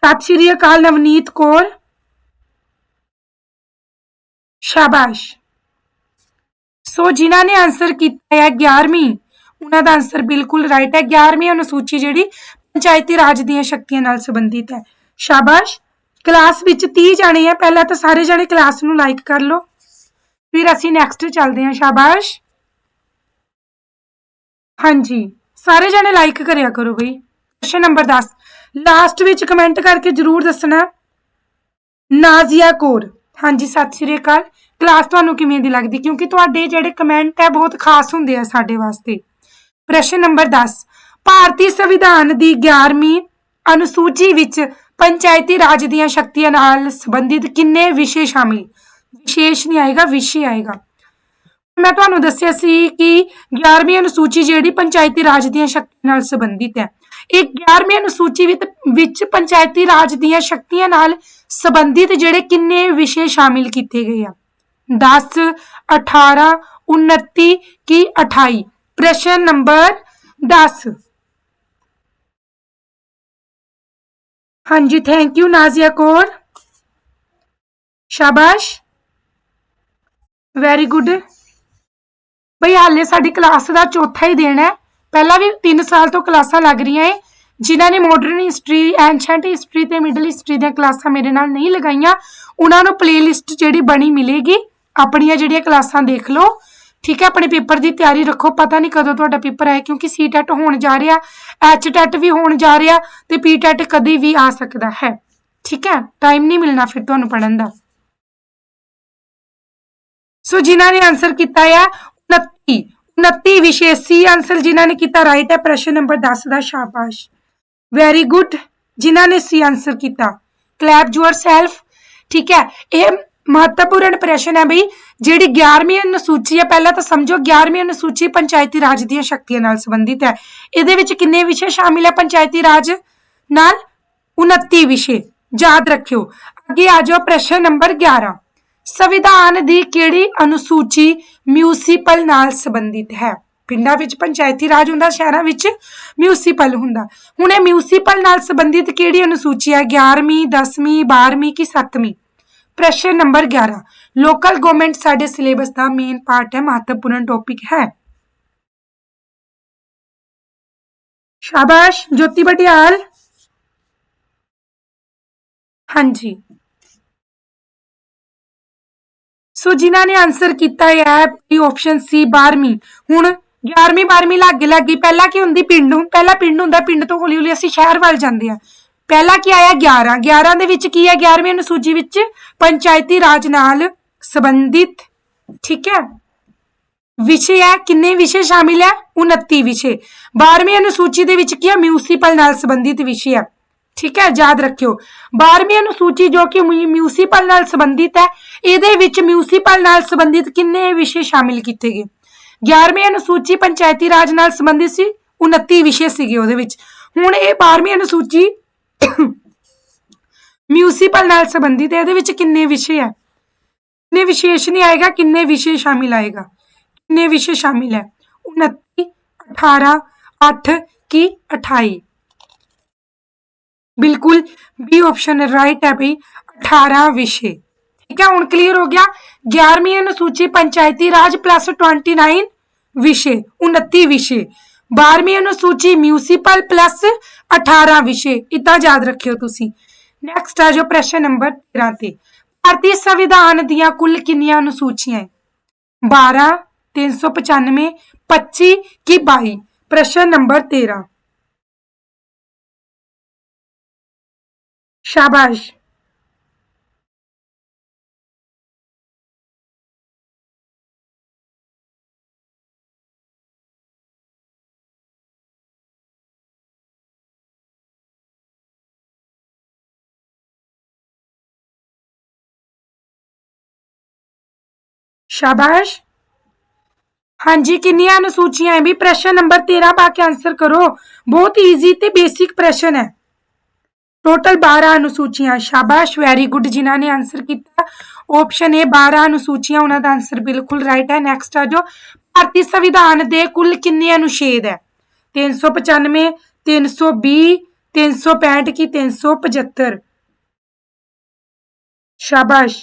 Speaker 1: ਸਤਿ ਸ਼੍ਰੀ ਅਕਾਲ ਨਵਨੀਤ ਕੌਰ ਸ਼ਾਬਾਸ਼ ਸੋ ਜਿਨ੍ਹਾਂ ਨੇ ਆਨਸਰ ਕੀਤਾ ਹੈ 11ਵੀਂ ਉਹਨਾਂ ਦਾ ਆਨਸਰ ਬਿਲਕੁਲ ਰਾਈਟ ਹੈ 11ਵੀਂ ਅਨੁਸੂਚੀ ਜਿਹੜੀ ਪੰਚਾਇਤੀ ਰਾਜ ਦੀਆਂ ਸ਼ਕਤੀਆਂ ਨਾਲ ਸੰਬੰਧਿਤ ਹੈ ਸ਼ਾਬਾਸ਼ ਕਲਾਸ ਵਿੱਚ 30 ਜਾਣੇ ਆ ਪਹਿਲਾਂ ਤਾਂ ਸਾਰੇ ਜਾਣੇ ਕਲਾਸ ਨੂੰ ਲਾਈਕ ਕਰ ਲਓ ਫਿਰ ਅਸੀਂ ਨੈਕਸਟ ਚੱਲਦੇ ਹਾਂ ਸ਼ਾਬਾਸ਼ ਹਾਂਜੀ ਸਾਰੇ ਜਾਣੇ ਲਾਈਕ ਕਰਿਆ ਕਰੋ ਬਈ ਪ੍ਰਸ਼ਨ ਨੰਬਰ 10 ਲਾਸਟ ਵਿੱਚ ਕਮੈਂਟ ਕਰਕੇ ਜਰੂਰ ਦੱਸਣਾ। ਨਾਜ਼ੀਆ ਕੌਰ। ਹਾਂਜੀ, ਸਤਿ ਸ਼੍ਰੀ ਅਕਾਲ। ਕਲਾਸ ਤੁਹਾਨੂੰ ਕਿਵੇਂ ਦੀ ਲੱਗਦੀ? ਕਿਉਂਕਿ ਤੁਹਾਡੇ ਜਿਹੜੇ ਕਮੈਂਟ ਹੈ ਬਹੁਤ ਖਾਸ ਹੁੰਦੇ ਆ ਸਾਡੇ ਵਾਸਤੇ। ਪ੍ਰਸ਼ਨ ਨੰਬਰ 10 ਭਾਰਤੀ ਸੰਵਿਧਾਨ ਦੀ 11ਵੀਂ ਅਨੁਸੂਚੀ ਵਿੱਚ ਪੰਚਾਇਤੀ ਰਾਜ ਦੀਆਂ ਸ਼ਕਤੀਆਂ ਨਾਲ ਸੰਬੰਧਿਤ ਕਿੰਨੇ ਵਿਸ਼ੇ ਸ਼ਾਮਿਲ? ਵਿਸ਼ੇਸ਼ ਨਹੀਂ ਆਏਗਾ, ਵਿਸ਼ੇ ਆਏਗਾ। ਮੈਂ ਤੁਹਾਨੂੰ ਦੱਸਿਆ ਸੀ ਕਿ 11ਵੀਂ ਅਨੁਸੂਚੀ ਜਿਹੜੀ ਪੰਚਾਇਤੀ ਰਾਜ ਦੀਆਂ ਸ਼ਕਤੀਆਂ ਨਾਲ ਸੰਬੰਧਿਤ ਹੈ। ਇਹ 11ਵੀਂ ਅਨੁਸੂਚੀ ਵਿੱਚ ਵਿੱਚ ਪੰਚਾਇਤੀ ਰਾਜ ਦੀਆਂ ਸ਼ਕਤੀਆਂ ਨਾਲ ਸੰਬੰਧਿਤ ਜਿਹੜੇ ਕਿੰਨੇ ਵਿਸ਼ੇ ਸ਼ਾਮਿਲ ਕੀਤੇ ਗਏ ਆ? 10 18 29 ਕੀ 28 ਪ੍ਰਸ਼ਨ ਨੰਬਰ 10 ਹਾਂਜੀ ਥੈਂਕ ਯੂ ਨਾਜ਼ੀਆ ਕੌਰ। ਸ਼ਾਬਾਸ਼। ਵੈਰੀ ਗੁੱਡ ਬਈ ਹਾਲੇ ਸਾਡੀ ਕਲਾਸ ਦਾ ਚੌਥਾ ਹੀ ਦਿਨ ਹੈ। ਪਹਿਲਾਂ ਵੀ 3 ਸਾਲ ਤੋਂ ਕਲਾਸਾਂ ਲੱਗ ਰਹੀਆਂ ਏ, ਜਿਨ੍ਹਾਂ ਨੇ ਮਾਡਰਨ ਹਿਸਟਰੀ ਐਂਸ਼ੈਂਟ ਹਿਸਟਰੀ ਤੇ ਮਿਡਲ ਹਿਸਟਰੀ ਦੀਆਂ ਕਲਾਸਾਂ ਮੇਰੇ ਨਾਲ ਨਹੀਂ ਲਗਾਈਆਂ, ਉਹਨਾਂ ਨੂੰ ਪਲੇਲਿਸਟ ਜਿਹੜੀ ਬਣੀ ਮਿਲੇਗੀ, ਆਪਣੀਆਂ ਜਿਹੜੀਆਂ ਕਲਾਸਾਂ ਦੇਖ ਲਓ। ਠੀਕ ਹੈ, ਆਪਣੇ ਪੇਪਰ ਦੀ ਤਿਆਰੀ ਰੱਖੋ, ਪਤਾ ਨਹੀਂ ਕਦੋਂ ਤੁਹਾਡਾ ਪੇਪਰ ਹੈ ਕਿਉਂਕਿ ਸੀ ਟੈਟ ਹੋਣ ਜਾ ਰਿਹਾ ਐਚ ਟੈਟ ਵੀ ਹੋਣ ਜਾ ਰਿਹਾ ਤੇ ਪੀ ਟੈਟ ਕਦੇ ਵੀ ਆ ਸਕਦਾ ਹੈ। ਠੀਕ ਹੈ ਟਾਈਮ ਨਹੀਂ ਮਿਲਣਾ ਫਿਰ ਤੁਹਾਨੂੰ ਪੜਨ ਦਾ। ਸੋ ਜਿਨ੍ਹਾਂ ਨੇ ਆਨਸਰ ਕੀਤਾ ਹੈ 29 29 ਵਿਸ਼ੇ ਸੀ ਆਨਸਰ ਜਿਨ੍ਹਾਂ ਨੇ ਕੀਤਾ ਰਾਈਟ ਹੈ, ਪ੍ਰਸ਼ਨ ਨੰਬਰ 10 ਦਾ ਸ਼ਾਬਾਸ਼। ਵੈਰੀ ਗੁੱਡ ਜਿਨ੍ਹਾਂ ਨੇ ਸੀ ਆਨਸਰ ਕੀਤਾ। ਕਲੈਪ ਯੂਅਰਸੈਲਫ ਠੀਕ ਹੈ, ਇਹ ਮਹੱਤਵਪੂਰਨ ਪ੍ਰਸ਼ਨ ਹੈ ਬਈ, ਜਿਹੜੀ 11ਵੀਂ ਅਨੁਸੂਚੀ ਹੈ, ਪਹਿਲਾਂ ਤਾਂ ਸਮਝੋ 11ਵੀਂ ਅਨੁਸੂਚੀ ਪੰਚਾਇਤੀ ਰਾਜ ਦੀਆਂ ਸ਼ਕਤੀਆਂ ਨਾਲ ਸੰਬੰਧਿਤ ਹੈ। ਇਹਦੇ ਵਿੱਚ ਕਿੰਨੇ ਵਿਸ਼ੇ ਸ਼ਾਮਿਲ ਹੈ ਪੰਚਾਇਤੀ ਰਾਜ ਨਾਲ? 29 ਵਿਸ਼ੇ, ਯਾਦ ਰੱਖਿਓ। ਅੱਗੇ ਆ ਜਾਓ ਪ੍ਰਸ਼ਨ ਨੰਬਰ 11 ਸੰਵਿਧਾਨ ਦੀ ਕਿਹੜੀ ਅਨੁਸੂਚੀ ਮਿਊਨਿਸਪਲ ਨਾਲ ਸੰਬੰਧਿਤ ਹੈ? ਪਿੰਡਾਂ ਵਿੱਚ, ਪੰਚਾਇਤੀ ਰਾਜ ਹੁੰਦਾ, ਸ਼ਹਿਰਾਂ ਵਿੱਚ ਮਿਊਨਿਸਪਲ ਹੁੰਦਾ। ਹੁਣ ਇਹ ਮਿਊਨਿਸਪਲ ਨਾਲ ਸੰਬੰਧਿਤ ਕਿਹੜੀ ਅਨੁਸੂਚੀ ਹੈ? 11ਵੀਂ 10ਵੀਂ 12ਵੀਂ ਕਿ 7ਵੀਂ ਪ੍ਰਸ਼ਨ ਨੰਬਰ 11 ਲੋਕਲ ਗਵਰਨਮੈਂਟ ਸਾਡੇ ਸਿਲੇਬਸ ਦਾ ਮੇਨ ਪਾਰਟ ਹੈ, ਮਹੱਤਵਪੂਰਨ ਟੌਪਿਕ ਹੈ। ਸ਼ਾਬਾਸ਼, ਜੋਤੀ ਬਟਿਆਲ। ਹਾਂਜੀ। ਸੋ ਜਿਨ੍ਹਾਂ ਨੇ ਆਨਸਰ ਕੀਤਾ ਹੈ, ਇਹ ਆਪਸ਼ਨ ਸੀ 12ਵੀਂ ਹੁਣ 11ਵੀਂ 12ਵੀਂ ਲੱਗੇ ਲੱਗੀ, ਪਹਿਲਾਂ ਕੀ ਹੁੰਦੀ ਪਿੰਡ ਹੁਣ ਪਹਿਲਾਂ ਪਿੰਡ ਹੁੰਦਾ, ਪਿੰਡ ਤੋਂ ਹੌਲੀ ਹੌਲੀ ਅਸੀਂ ਸ਼ਹਿਰ ਵੱਲ ਜਾਂਦੇ ਆ ਪਹਿਲਾਂ ਕੀ ਆਇਆ 11 11 ਦੇ ਵਿੱਚ ਕੀ ਹੈ? 11ਵੀਂ ਅਨੁਸੂਚੀ ਵਿੱਚ ਪੰਚਾਇਤੀ ਰਾਜ ਨਾਲ ਸੰਬੰਧਿਤ, ਠੀਕ ਹੈ? ਵਿਸ਼ੇ ਹੈ, ਕਿੰਨੇ ਵਿਸ਼ੇ ਸ਼ਾਮਿਲ ਹੈ? 29 ਵਿਸ਼ੇ। 12ਵੀਂ ਅਨੁਸੂਚੀ ਦੇ ਵਿੱਚ ਕੀ ਹੈ? ਮਿਊਨਿਸਪਲ ਨਾਲ ਸੰਬੰਧਿਤ ਵਿਸ਼ੇ ਹੈ। ਠੀਕ ਹੈ, ਯਾਦ ਰੱਖਿਓ। 12ਵੀਂ ਅਨੁਸੂਚੀ ਜੋ ਕਿ ਮਿਊਨਿਸਪਲ ਨਾਲ ਸੰਬੰਧਿਤ ਹੈ, ਇਹਦੇ ਵਿੱਚ ਮਿਊਨਿਸਪਲ ਨਾਲ ਸੰਬੰਧਿਤ ਕਿੰਨੇ ਵਿਸ਼ੇ ਸ਼ਾਮਿਲ ਕੀਤੇ ਗਏ? 11ਵੀਂ ਅਨੁਸੂਚੀ ਪੰਚਾਇਤੀ ਰਾਜ ਨਾਲ ਸੰਬੰਧਿਤ ਸੀ 29 ਵਿਸ਼ੇ ਸੀਗੇ ਉਹਦੇ ਵਿੱਚ। ਹੁਣ ਇਹ 12ਵੀਂ ਅਨੁਸੂਚੀ ਮਿਊਨਿਸਪਲ ਨਾਲ ਸੰਬੰਧਿਤ ਹੈ, ਇਹਦੇ ਵਿੱਚ ਕਿੰਨੇ ਵਿਸ਼ੇ ਹੈ? ਕਿੰਨੇ ਵਿਸ਼ੇਸ਼ ਨਹੀਂ ਆਏਗਾ, ਕਿੰਨੇ ਵਿਸ਼ੇ ਸ਼ਾਮਿਲ ਆਏਗਾ? ਕਿੰਨੇ ਵਿਸ਼ੇ ਸ਼ਾਮਿਲ ਹੈ? 29 18 8 ਕੀ 28 ਬਿਲਕੁਲ ਬੀ ਆਪਸ਼ਨ ਰਾਈਟ ਹੈ ਭਈ 18 ਵਿਸ਼ੇ। ਠੀਕ ਹੈ, ਹੁਣ ਕਲੀਅਰ ਹੋ ਗਿਆ। 11ਵੀਂ ਅਨੁਸੂਚੀ ਪੰਚਾਇਤੀ ਰਾਜ ਪਲੱਸ 29 ਵਿਸ਼ੇ 29 ਵਿਸ਼ੇ। 12ਵੀਂ ਅਨੁਸੂਚੀ ਮਿਊਨਿਸਪਲ ਪਲੱਸ 18 ਵਿਸ਼ੇ ਇਤਾਂ ਯਾਦ ਰੱਖਿਓ ਤੁਸੀਂ। ਨੈਕਸਟ ਆ ਜੋ ਪ੍ਰਸ਼ਨ ਨੰਬਰ 13 ਤੇ। ਭਾਰਤੀ ਸੰਵਿਧਾਨ ਦੀਆਂ ਕੁੱਲ ਕਿੰਨੀਆਂ ਅਨੁਸੂਚੀਆਂ ਹੈ? 12 395 25 ਕੀ 22 ਪ੍ਰਸ਼ਨ ਨੰਬਰ 13 शाबाश। शाबाश। हाँ जी, किन्नियाँ अनुसूचियाँ भी प्रश्न नंबर 13 पा के आंसर करो। बहुत इजी ते बेसिक प्रश्न है। ਟੋਟਲ 12 ਅਨੁਸੂਚੀਆਂ, ਸ਼ਾਬਾਸ਼ ਵੈਰੀ ਗੁੱਡ ਜਿਨ੍ਹਾਂ ਨੇ ਆਨਸਰ ਕੀਤਾ। ਆਪਸ਼ਨ ਏ 12 ਅਨੁਸੂਚੀਆਂ, ਉਹਨਾਂ ਦਾ ਆਨਸਰ ਬਿਲਕੁਲ ਰਾਈਟ ਹੈ। ਨੈਕਸਟ ਆ ਜੋ ਭਾਰਤੀ ਸੰਵਿਧਾਨ ਦੇ ਕੁੱਲ ਕਿੰਨੇ ਅਨੁਛੇਦ ਹੈ? 395 320 365 ਕੀ 375 ਸ਼ਾਬਾਸ਼।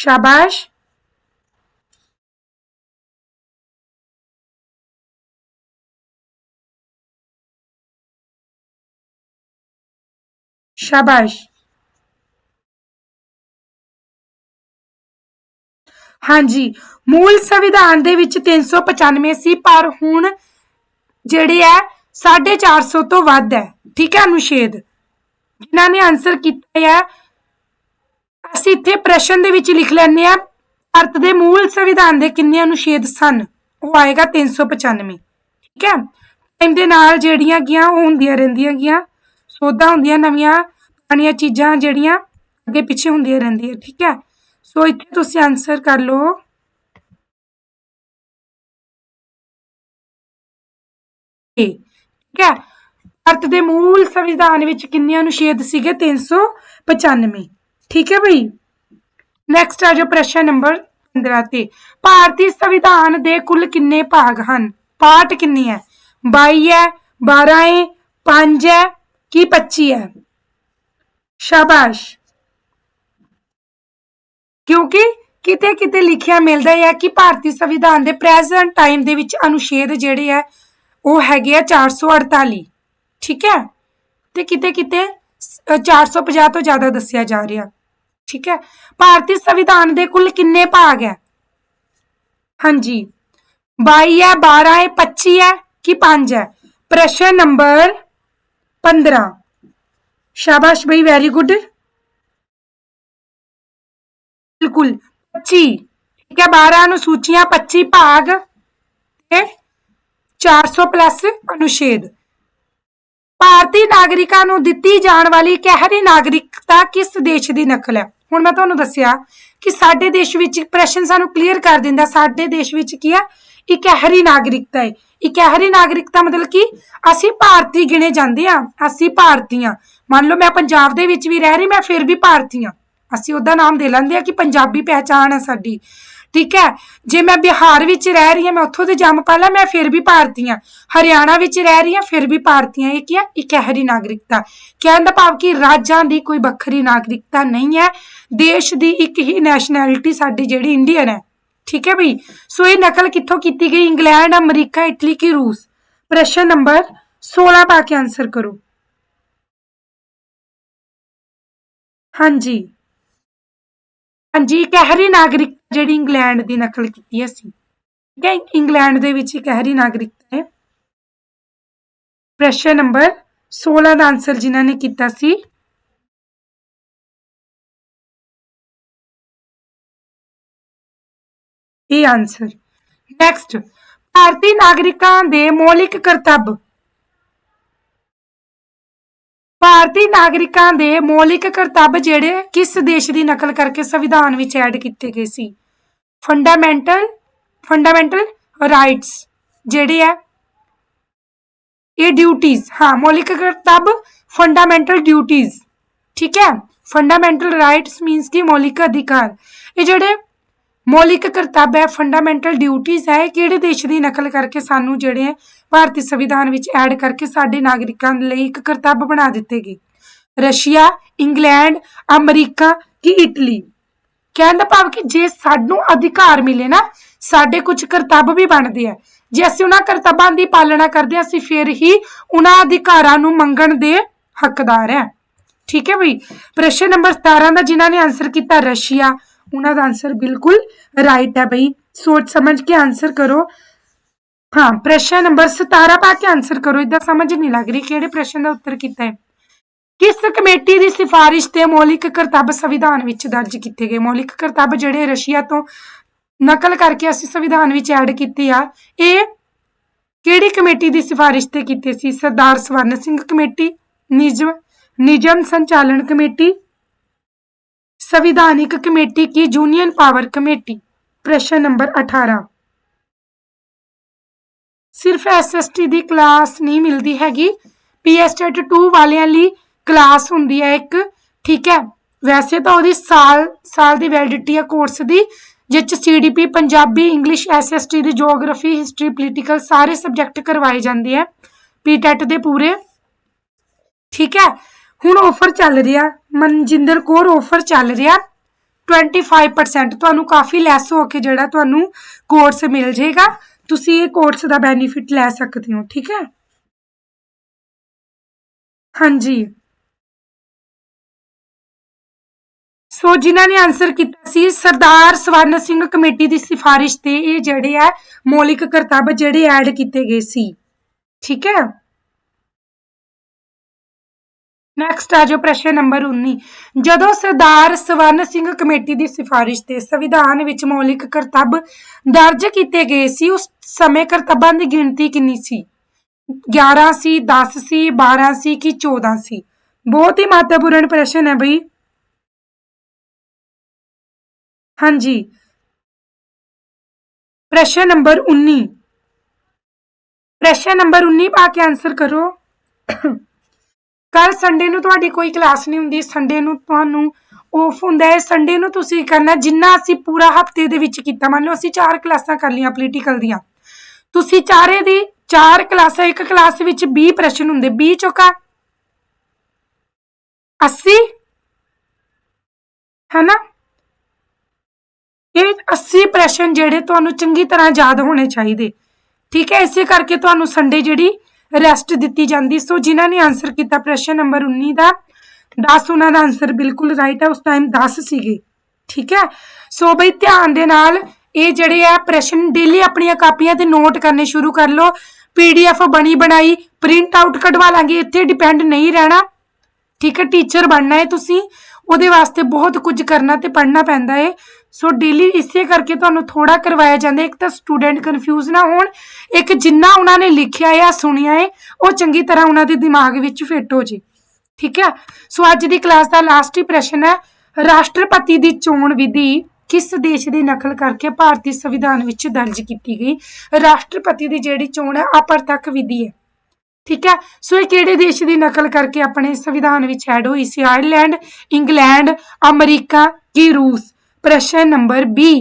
Speaker 1: शाबाश शाबाश ਹਾਂਜੀ ਮੂਲ ਸੰਵਿਧਾਨ ਦੇ ਵਿੱਚ 395 ਸੀ ਪਰ ਹੁਣ ਜਿਹੜੇ ਹੈ 450 ਤੋਂ ਵੱਧ ਹੈ ਠੀਕ ਹੈ ਅਨੁਛੇਦ ਜਿਨ੍ਹਾਂ ਨੇ ਆਨਸਰ ਕੀਤਾ ਹੈ ਅਸੀਂ ਇੱਥੇ ਪ੍ਰਸ਼ਨ ਦੇ ਵਿੱਚ ਲਿਖ ਲੈਂਦੇ ਆ ਭਾਰਤ ਦੇ ਮੂਲ ਸੰਵਿਧਾਨ ਦੇ ਕਿੰਨੇ ਅਨੁਛੇਦ ਸਨ? ਉਹ ਆਏਗਾ 395 ਠੀਕ ਹੈ? ਟਾਈਮ ਦੇ ਨਾਲ ਜਿਹੜੀਆਂ ਗਿਆ, ਉਹ ਹੁੰਦੀਆਂ ਰਹਿੰਦੀਆਂ ਗਿਆ। ਸੋਧਾਂ ਹੁੰਦੀਆਂ ਨਵੀਆਂ, ਪੁਰਾਣੀਆਂ ਚੀਜ਼ਾਂ ਜਿਹੜੀਆਂ ਅੱਗੇ ਪਿੱਛੇ ਹੁੰਦੀਆਂ ਰਹਿੰਦੀਆਂ। ਠੀਕ ਹੈ? ਸੋ ਇੱਥੇ ਤੁਸੀਂ ਆਨਸਰ ਕਰ ਲਓ। ਠੀਕ ਹੈ? ਭਾਰਤ ਦੇ ਮੂਲ ਸੰਵਿਧਾਨ ਵਿੱਚ ਕਿੰਨੇ ਅਨੁਛੇਦ ਸੀਗੇ? 395 ਠੀਕ ਹੈ ਭਈ ਨੈਕਸਟ ਆ ਜੋ ਪ੍ਰਸ਼ਨ ਨੰਬਰ 15 ਤੇ। ਭਾਰਤੀ ਸੰਵਿਧਾਨ ਦੇ ਕੁੱਲ ਕਿੰਨੇ ਭਾਗ ਹਨ? ਪਾਰਟ ਕਿੰਨੇ ਹੈ? 22 ਹੈ 12 ਹੈ 5 ਹੈ ਕੀ 25 ਹੈ? ਸ਼ਾਬਾਸ਼। ਕਿਉਂਕਿ ਕਿਤੇ ਕਿਤੇ ਲਿਖਿਆ ਮਿਲਦਾ ਹੈ ਕਿ ਭਾਰਤੀ ਸੰਵਿਧਾਨ ਦੇ ਪ੍ਰੈਜ਼ੈਂਟ ਟਾਈਮ ਦੇ ਵਿੱਚ ਅਨੁਛੇਦ ਜਿਹੜੇ ਹੈ ਉਹ ਹੈਗੇ ਆ 448 ਠੀਕ ਹੈ? ਤੇ ਕਿਤੇ ਕਿਤੇ ਅ, 450 ਤੋਂ ਜ਼ਿਆਦਾ ਦੱਸਿਆ ਜਾ ਰਿਹਾ। ਠੀਕ ਹੈ? ਭਾਰਤੀ ਸੰਵਿਧਾਨ ਦੇ ਕੁੱਲ ਕਿੰਨੇ ਭਾਗ ਹੈ? ਹਾਂਜੀ। 22 ਹੈ 12 ਹੈ 25 ਹੈ ਕਿ 5 ਹੈ? ਪ੍ਰਸ਼ਨ ਨੰਬਰ 15 ਸ਼ਾਬਾਸ਼ ਬਈ ਵੈਰੀ ਗੁੱਡ ਬਿਲਕੁਲ 25 ਠੀਕ ਹੈ 12 ਅਨੁਸੂਚੀਆਂ 25 ਭਾਗ ਤੇ 400 ਪਲੱਸ ਅਨੁਛੇਦ। ਭਾਰਤੀ ਨਾਗਰਿਕਾਂ ਨੂੰ ਦਿੱਤੀ ਜਾਣ ਵਾਲੀ ਕਹਿਰੀ ਨਾਗਰਿਕਤਾ ਕਿਸ ਦੇਸ਼ ਦੀ ਨਕਲ ਹੈ? ਹੁਣ ਮੈਂ ਤੁਹਾਨੂੰ ਦੱਸਿਆ ਕਿ ਸਾਡੇ ਦੇਸ਼ ਵਿੱਚ ਪ੍ਰਸ਼ਨ ਸਾਨੂੰ ਕਲੀਅਰ ਕਰ ਦਿੰਦਾ, ਸਾਡੇ ਦੇਸ਼ ਵਿੱਚ ਕੀ ਹੈ ਇਕਹਿਰੀ ਨਾਗਰਿਕਤਾ ਹੈ। ਇਕਹਿਰੀ ਨਾਗਰਿਕਤਾ ਮਤਲਬ ਕਿ ਅਸੀਂ ਭਾਰਤੀ ਗਿਣੇ ਜਾਂਦੇ ਆ ਅਸੀਂ ਭਾਰਤੀ ਹਾਂ। ਮੰਨ ਲਓ ਮੈਂ ਪੰਜਾਬ ਦੇ ਵਿੱਚ ਵੀ ਰਹਿ ਰਹੀ, ਮੈਂ ਫਿਰ ਵੀ ਭਾਰਤੀ ਹਾਂ। ਅਸੀਂ ਉਹਦਾ ਨਾਮ ਦੇ ਲੈਂਦੇ ਆ ਕਿ ਪੰਜਾਬੀ ਪਹਿਚਾਣ ਹੈ ਸਾਡੀ। ਠੀਕ ਹੈ? ਜੇ ਮੈਂ ਬਿਹਾਰ ਵਿੱਚ ਰਹਿ ਰਹੀ ਹਾਂ, ਮੈਂ ਉੱਥੋਂ ਦੇ ਜੰਮ ਪਾਲਾ ਮੈਂ ਫਿਰ ਵੀ ਭਾਰਤੀ ਹਾਂ ਹਰਿਆਣਾ ਵਿੱਚ ਰਹਿ ਰਹੀ ਹਾਂ, ਫਿਰ ਵੀ ਭਾਰਤੀ ਹਾਂ ਇਹ ਕੀ ਹੈ? ਇਕਹਿਰੀ ਨਾਗਰਿਕਤਾ। ਕਹਿਣ ਦਾ ਭਾਵ ਕਿ ਰਾਜਾਂ ਦੀ ਕੋਈ ਵੱਖਰੀ ਨਾਗਰਿਕਤਾ ਨਹੀਂ ਹੈ। ਦੇਸ਼ ਦੀ ਇੱਕ ਹੀ ਨੈਸ਼ਨੈਲਿਟੀ ਸਾਡੀ ਜਿਹੜੀ ਇੰਡੀਅਨ ਹੈ। ਠੀਕ ਹੈ ਬਈ? ਸੋ ਇਹ ਨਕਲ ਕਿੱਥੋਂ ਕੀਤੀ ਗਈ? ਇੰਗਲੈਂਡ, ਅਮਰੀਕਾ, ਇਟਲੀ ਕੀ ਰੂਸ? ਪ੍ਰਸ਼ਨ ਨੰਬਰ 16 ਪਾ ਕੇ ਆਨਸਰ ਕਰੋ। ਹਾਂਜੀ। ਹਾਂਜੀ ਕਹਿਰੀ ਨਾਗਰਿਕ ਜਿਹੜੀ ਇੰਗਲੈਂਡ ਦੀ ਨਕਲ ਕੀਤੀ ਹੈ ਸੀ ਠੀਕ ਹੈ, ਇੰਗਲੈਂਡ ਦੇ ਵਿੱਚ ਕਹਿਰੀ ਨਾਗਰਿਕਤਾ ਹੈ। ਪ੍ਰਸ਼ਨ ਨੰਬਰ 16 ਦਾ ਆਨਸਰ ਜਿਨ੍ਹਾਂ ਨੇ ਕੀਤਾ ਸੀ। ਇਹ ਆਨਸਰ ਨੈਕਸਟ ਭਾਰਤੀ ਨਾਗਰਿਕਾਂ ਦੇ ਮੌਲਿਕ ਕਰਤੱਵ ਭਾਰਤੀ ਨਾਗਰਿਕਾਂ ਦੇ ਮੌਲਿਕ ਕਰਤੱਵ ਜਿਹੜੇ ਕਿਸ ਦੇਸ਼ ਦੀ ਨਕਲ ਕਰਕੇ ਸੰਵਿਧਾਨ ਵਿੱਚ ਐਡ ਕੀਤੇ ਗਏ ਸੀ? ਫੰਡਾਮੈਂਟਲ ਫੰਡਾਮੈਂਟਲ ਰਾਈਟਸ, ਜਿਹੜੇ ਆ, ਇਹ ਡਿਊਟੀਆਂ ਹਾਂ, ਮੌਲਿਕ ਕਰਤੱਵ, ਫੰਡਾਮੈਂਟਲ ਡਿਊਟੀਆਂ ਠੀਕ ਹੈ? ਫੰਡਾਮੈਂਟਲ ਰਾਈਟਸ ਮੀਨਸ ਕਿ ਮੌਲਿਕ ਅਧਿਕਾਰ। ਇਹ ਜਿਹੜੇ ਮੌਲਿਕ ਕਰਤੱਵ ਹੈ, ਫੰਡਾਮੈਂਟਲ ਡਿਊਟੀਆਂ ਹੈ, ਇਹ ਕਿਹੜੇ ਦੇਸ਼ ਦੀ ਨਕਲ ਕਰਕੇ ਸਾਨੂੰ ਜਿਹੜੇ ਹੈ ਭਾਰਤੀ ਸੰਵਿਧਾਨ ਵਿੱਚ ਐਡ ਕਰਕੇ ਸਾਡੇ ਨਾਗਰਿਕਾਂ ਲਈ ਇੱਕ ਕਰਤੱਵ ਬਣਾ ਦਿੱਤੇ ਗਏ? ਰਸ਼ੀਆ, ਇੰਗਲੈਂਡ, ਅਮਰੀਕਾ ਕਿ ਇਟਲੀ? ਕਹਿਣ ਦਾ ਭਾਵ ਕਿ ਜੇ ਸਾਨੂੰ ਅਧਿਕਾਰ ਮਿਲੇ ਨਾ, ਸਾਡੇ ਕੁਝ ਕਰਤੱਵ ਵੀ ਬਣਦੇ ਆ। ਜੇ ਅਸੀਂ ਉਹਨਾਂ ਕਰਤੱਵਾਂ ਦੀ ਪਾਲਣਾ ਕਰਦੇ ਹਾਂ, ਅਸੀਂ ਫਿਰ ਹੀ ਉਹਨਾਂ ਅਧਿਕਾਰਾਂ ਨੂੰ ਮੰਗਣ ਦੇ ਹੱਕਦਾਰ ਹੈ। ਠੀਕ ਹੈ ਬਈ? ਪ੍ਰਸ਼ਨ ਨੰਬਰ 17 ਦਾ ਜਿਨ੍ਹਾਂ ਨੇ ਆਨਸਰ ਕੀਤਾ ਰਸ਼ੀਆ, ਉਹਨਾਂ ਦਾ ਆਨਸਰ ਬਿਲਕੁਲ ਰਾਈਟ ਹੈ ਬਈ। ਸੋਚ ਸਮਝ ਕੇ ਆਨਸਰ ਕਰੋ। ਹਾਂ, ਪ੍ਰਸ਼ਨ ਨੰਬਰ 17 ਪਾ ਕੇ ਆਨਸਰ ਕਰੋ। ਇਦਾਂ ਸਮਝ ਨਹੀਂ ਲੱਗ ਰਹੀ ਕਿਹੜੇ ਪ੍ਰਸ਼ਨ ਦਾ ਉੱਤਰ ਕੀਤਾ ਹੈ। ਕਿਸ ਕਮੇਟੀ ਦੀ ਸਿਫਾਰਿਸ਼ ਤੇ ਮੌਲਿਕ ਕਰਤੱਵ ਸੰਵਿਧਾਨ ਵਿੱਚ ਦਰਜ ਕੀਤੇ ਗਏ? ਮੌਲਿਕ ਕਰਤੱਵ ਜਿਹੜੇ ਰਸ਼ੀਆ ਤੋਂ ਨਕਲ ਕਰਕੇ ਅਸੀਂ ਸੰਵਿਧਾਨ ਵਿੱਚ ਐਡ ਕੀਤੇ ਆ, ਇਹ ਕਿਹੜੀ ਕਮੇਟੀ ਦੀ ਸਿਫਾਰਿਸ਼ ਤੇ ਕੀਤੇ ਸੀ? ਸਰਦਾਰ ਸਵਰਨ ਸਿੰਘ ਕਮੇਟੀ ਨਿਜਮ ਨਿਜਮ ਸੰਚਾਲਨ ਕਮੇਟੀ, ਸੰਵਿਧਾਨਿਕ ਕਮੇਟੀ ਕੀ ਯੂਨੀਅਨ ਪਾਵਰ ਕਮੇਟੀ? ਪ੍ਰਸ਼ਨ ਨੰਬਰ 18 ਸਿਰਫ ਐਸਐਸਟੀ ਦੀ ਕਲਾਸ ਨਹੀਂ ਮਿਲਦੀ ਹੈਗੀ। ਪੀਐਸਟੇਟ 2 ਵਾਲਿਆਂ ਲਈ ਕਲਾਸ ਹੁੰਦੀ ਹੈ ਇੱਕ, ਠੀਕ ਹੈ? ਵੈਸੇ ਤਾਂ ਉਹਦੀ ਸਾਲ ਸਾਲ ਦੀ ਵੈਲਿਡਿਟੀ ਹੈ ਕੋਰਸ ਦੀ ਜਿਸ ਚ ਸੀਡੀਪੀ ਪੰਜਾਬੀ ਇੰਗਲਿਸ਼ ਐਸਐਸਟੀ ਦੀ ਜੀਓਗ੍ਰਾਫੀ ਹਿਸਟਰੀ ਪੋਲੀਟੀਕਲ ਸਾਰੇ ਸਬਜੈਕਟ ਕਰਵਾਏ ਜਾਂਦੇ ਆ ਪੀਟੈਟ ਦੇ ਪੂਰੇ। ਠੀਕ ਹੈ? ਹੁਣ ਆਫਰ ਚੱਲ ਰਿਹਾ, ਮਨਜਿੰਦਰ ਕੌਰ ਆਫਰ ਚੱਲ ਰਿਹਾ 25% ਤੁਹਾਨੂੰ ਕਾਫੀ ਲੈਸ ਹੋ ਕੇ ਜਿਹੜਾ ਤੁਹਾਨੂੰ ਕੋਰਸ ਮਿਲ ਜਾਏਗਾ, ਤੁਸੀਂ ਇਹ ਕੋਰਸ ਦਾ ਬੈਨੀਫਿਟ ਲੈ ਸਕਦੇ ਹੋ, ਠੀਕ ਹੈ? ਹਾਂਜੀ। ਸੋ ਜਿਨ੍ਹਾਂ ਨੇ ਆਨਸਰ ਕੀਤਾ ਸੀ, ਸਰਦਾਰ ਸਵਰਨ ਸਿੰਘ ਕਮੇਟੀ ਦੀ ਸਿਫਾਰਿਸ਼ ਤੇ ਇਹ ਜਿਹੜੇ ਆ, ਮੌਲਿਕ ਕਰਤੱਵ ਜਿਹੜੇ ਐਡ ਕੀਤੇ ਗਏ ਸੀ। ਠੀਕ ਹੈ? ਨੈਕਸਟ ਆ ਜੋ ਪ੍ਰਸ਼ਨ ਨੰਬਰ 19 ਜਦੋਂ ਸਰਦਾਰ ਸਵਰਨ ਸਿੰਘ ਕਮੇਟੀ ਦੀ ਸਿਫਾਰਿਸ਼ ਤੇ ਸੰਵਿਧਾਨ ਵਿੱਚ ਮੌਲਿਕ ਕਰਤੱਵ ਦਰਜ ਕੀਤੇ ਗਏ ਸੀ, ਉਸ ਸਮੇਂ ਕਰਤੱਬਾਂ ਦੀ ਗਿਣਤੀ ਕਿੰਨੀ ਸੀ? 11 ਸੀ 10 ਸੀ 12 ਸੀ ਕਿ 14 ਸੀ? ਬਹੁਤ ਹੀ ਮਹੱਤਵਪੂਰਨ ਪ੍ਰਸ਼ਨ ਹੈ ਬਈ। ਹਾਂਜੀ। ਪ੍ਰਸ਼ਨ ਨੰਬਰ 19 ਪ੍ਰਸ਼ਨ ਨੰਬਰ 19 ਪਾ ਕੇ ਆਨਸਰ ਕਰੋ। ਕੱਲ ਸੰਡੇ ਨੂੰ ਤੁਹਾਡੀ ਕੋਈ ਕਲਾਸ ਨਹੀਂ ਹੁੰਦੀ। ਸੰਡੇ ਨੂੰ ਤੁਹਾਨੂੰ ਆਫ ਹੁੰਦਾ ਹੈ। ਸੰਡੇ ਨੂੰ ਤੁਸੀਂ ਕਰਨਾ? ਜਿੰਨਾ ਅਸੀਂ ਪੂਰਾ ਹਫ਼ਤੇ ਦੇ ਵਿੱਚ ਕੀਤਾ, ਮੰਨ ਲਓ ਅਸੀਂ ਚਾਰ ਕਲਾਸਾਂ ਕਰ ਲਈਆਂ ਪੋਲੀਟੀਕਲ ਦੀਆਂ। ਤੁਸੀਂ ਚਾਰੇ ਦੀ ਚਾਰ ਕਲਾਸਾਂ, ਇੱਕ ਕਲਾਸ ਵਿੱਚ 20 ਪ੍ਰਸ਼ਨ ਹੁੰਦੇ। 20 ਚੋਕਾ? 80 ਹੈਨਾ? ਇਹ 80 ਪ੍ਰਸ਼ਨ ਜਿਹੜੇ ਤੁਹਾਨੂੰ ਚੰਗੀ ਤਰ੍ਹਾਂ ਯਾਦ ਹੋਣੇ ਚਾਹੀਦੇ। ਠੀਕ ਹੈ, ਇਸੇ ਕਰਕੇ ਤੁਹਾਨੂੰ ਸੰਡੇ ਜਿਹੜੀ ਰੈਸਟ ਦਿੱਤੀ ਜਾਂਦੀ। ਸੋ ਜਿਨ੍ਹਾਂ ਨੇ ਆਨਸਰ ਕੀਤਾ ਪ੍ਰਸ਼ਨ ਨੰਬਰ 19 ਦਾ 10 ਉਹਨਾਂ ਦਾ ਆਨਸਰ ਬਿਲਕੁਲ ਰਾਈਟ ਹੈ, ਉਸ ਟਾਈਮ 10 ਸੀਗੇ। ਠੀਕ ਹੈ ਸੋ ਬਈ ਧਿਆਨ ਦੇ ਨਾਲ ਇਹ ਜਿਹੜੇ ਆ ਪ੍ਰਸ਼ਨ ਡੇਲੀ ਆਪਣੀਆਂ ਕਾਪੀਆਂ ਤੇ ਨੋਟ ਕਰਨੇ ਸ਼ੁਰੂ ਕਰ ਲਓ। ਪੀਡੀਐਫ ਬਣੀ ਬਣਾਈ ਪ੍ਰਿੰਟ ਆਊਟ ਕਢਵਾ ਲਾਂਗੇ, ਇੱਥੇ ਡਿਪੈਂਡ ਨਹੀਂ ਰਹਿਣਾ। ਠੀਕ ਹੈ ਟੀਚਰ ਬਣਨਾ ਹੈ ਤੁਸੀਂ, ਉਹਦੇ ਵਾਸਤੇ ਬਹੁਤ ਕੁਝ ਕਰਨਾ ਤੇ ਪੜ੍ਹਨਾ ਪੈਂਦਾ ਹੈ। ਸੋ ਡੇਲੀ ਇਸੇ ਕਰਕੇ ਤੁਹਾਨੂੰ ਥੋੜਾ ਕਰਵਾਇਆ ਜਾਂਦਾ ਇੱਕ ਤਾਂ ਸਟੂਡੈਂਟ ਕਨਫਿਊਜ਼ ਨਾ ਹੋਣ, ਇੱਕ ਜਿੰਨਾ ਉਹਨਾਂ ਨੇ ਲਿਖਿਆ ਜਾਂ ਸੁਣਿਆ ਹੈ, ਉਹ ਚੰਗੀ ਤਰ੍ਹਾਂ ਉਹਨਾਂ ਦੇ ਦਿਮਾਗ ਵਿੱਚ ਫਿੱਟ ਹੋ ਜੇ। ਠੀਕ ਹੈ? ਸੋ ਅੱਜ ਦੀ ਕਲਾਸ ਦਾ ਲਾਸਟ ਹੀ ਪ੍ਰਸ਼ਨ ਹੈ, ਰਾਸ਼ਟਰਪਤੀ ਦੀ ਚੋਣ ਵਿਧੀ ਕਿਸ ਦੇਸ਼ ਦੀ ਨਕਲ ਕਰਕੇ ਭਾਰਤੀ ਸੰਵਿਧਾਨ ਵਿੱਚ ਦਰਜ ਕੀਤੀ ਗਈ? ਰਾਸ਼ਟਰਪਤੀ ਦੀ ਜਿਹੜੀ ਚੋਣ ਹੈ ਅਪਰਤਕ ਵਿਧੀ ਹੈ। ਠੀਕ ਹੈ? ਸੋ ਇਹ ਕਿਹੜੇ ਦੇਸ਼ ਦੀ ਨਕਲ ਕਰਕੇ ਆਪਣੇ ਸੰਵਿਧਾਨ ਵਿੱਚ ਐਡ ਹੋਈ ਸੀ? ਆਇਰਲੈਂਡ ਇੰਗਲੈਂਡ ਅਮਰੀਕਾ ਕੀ ਰੂਸ? ਪ੍ਰਸ਼ਨ ਨੰਬਰ 20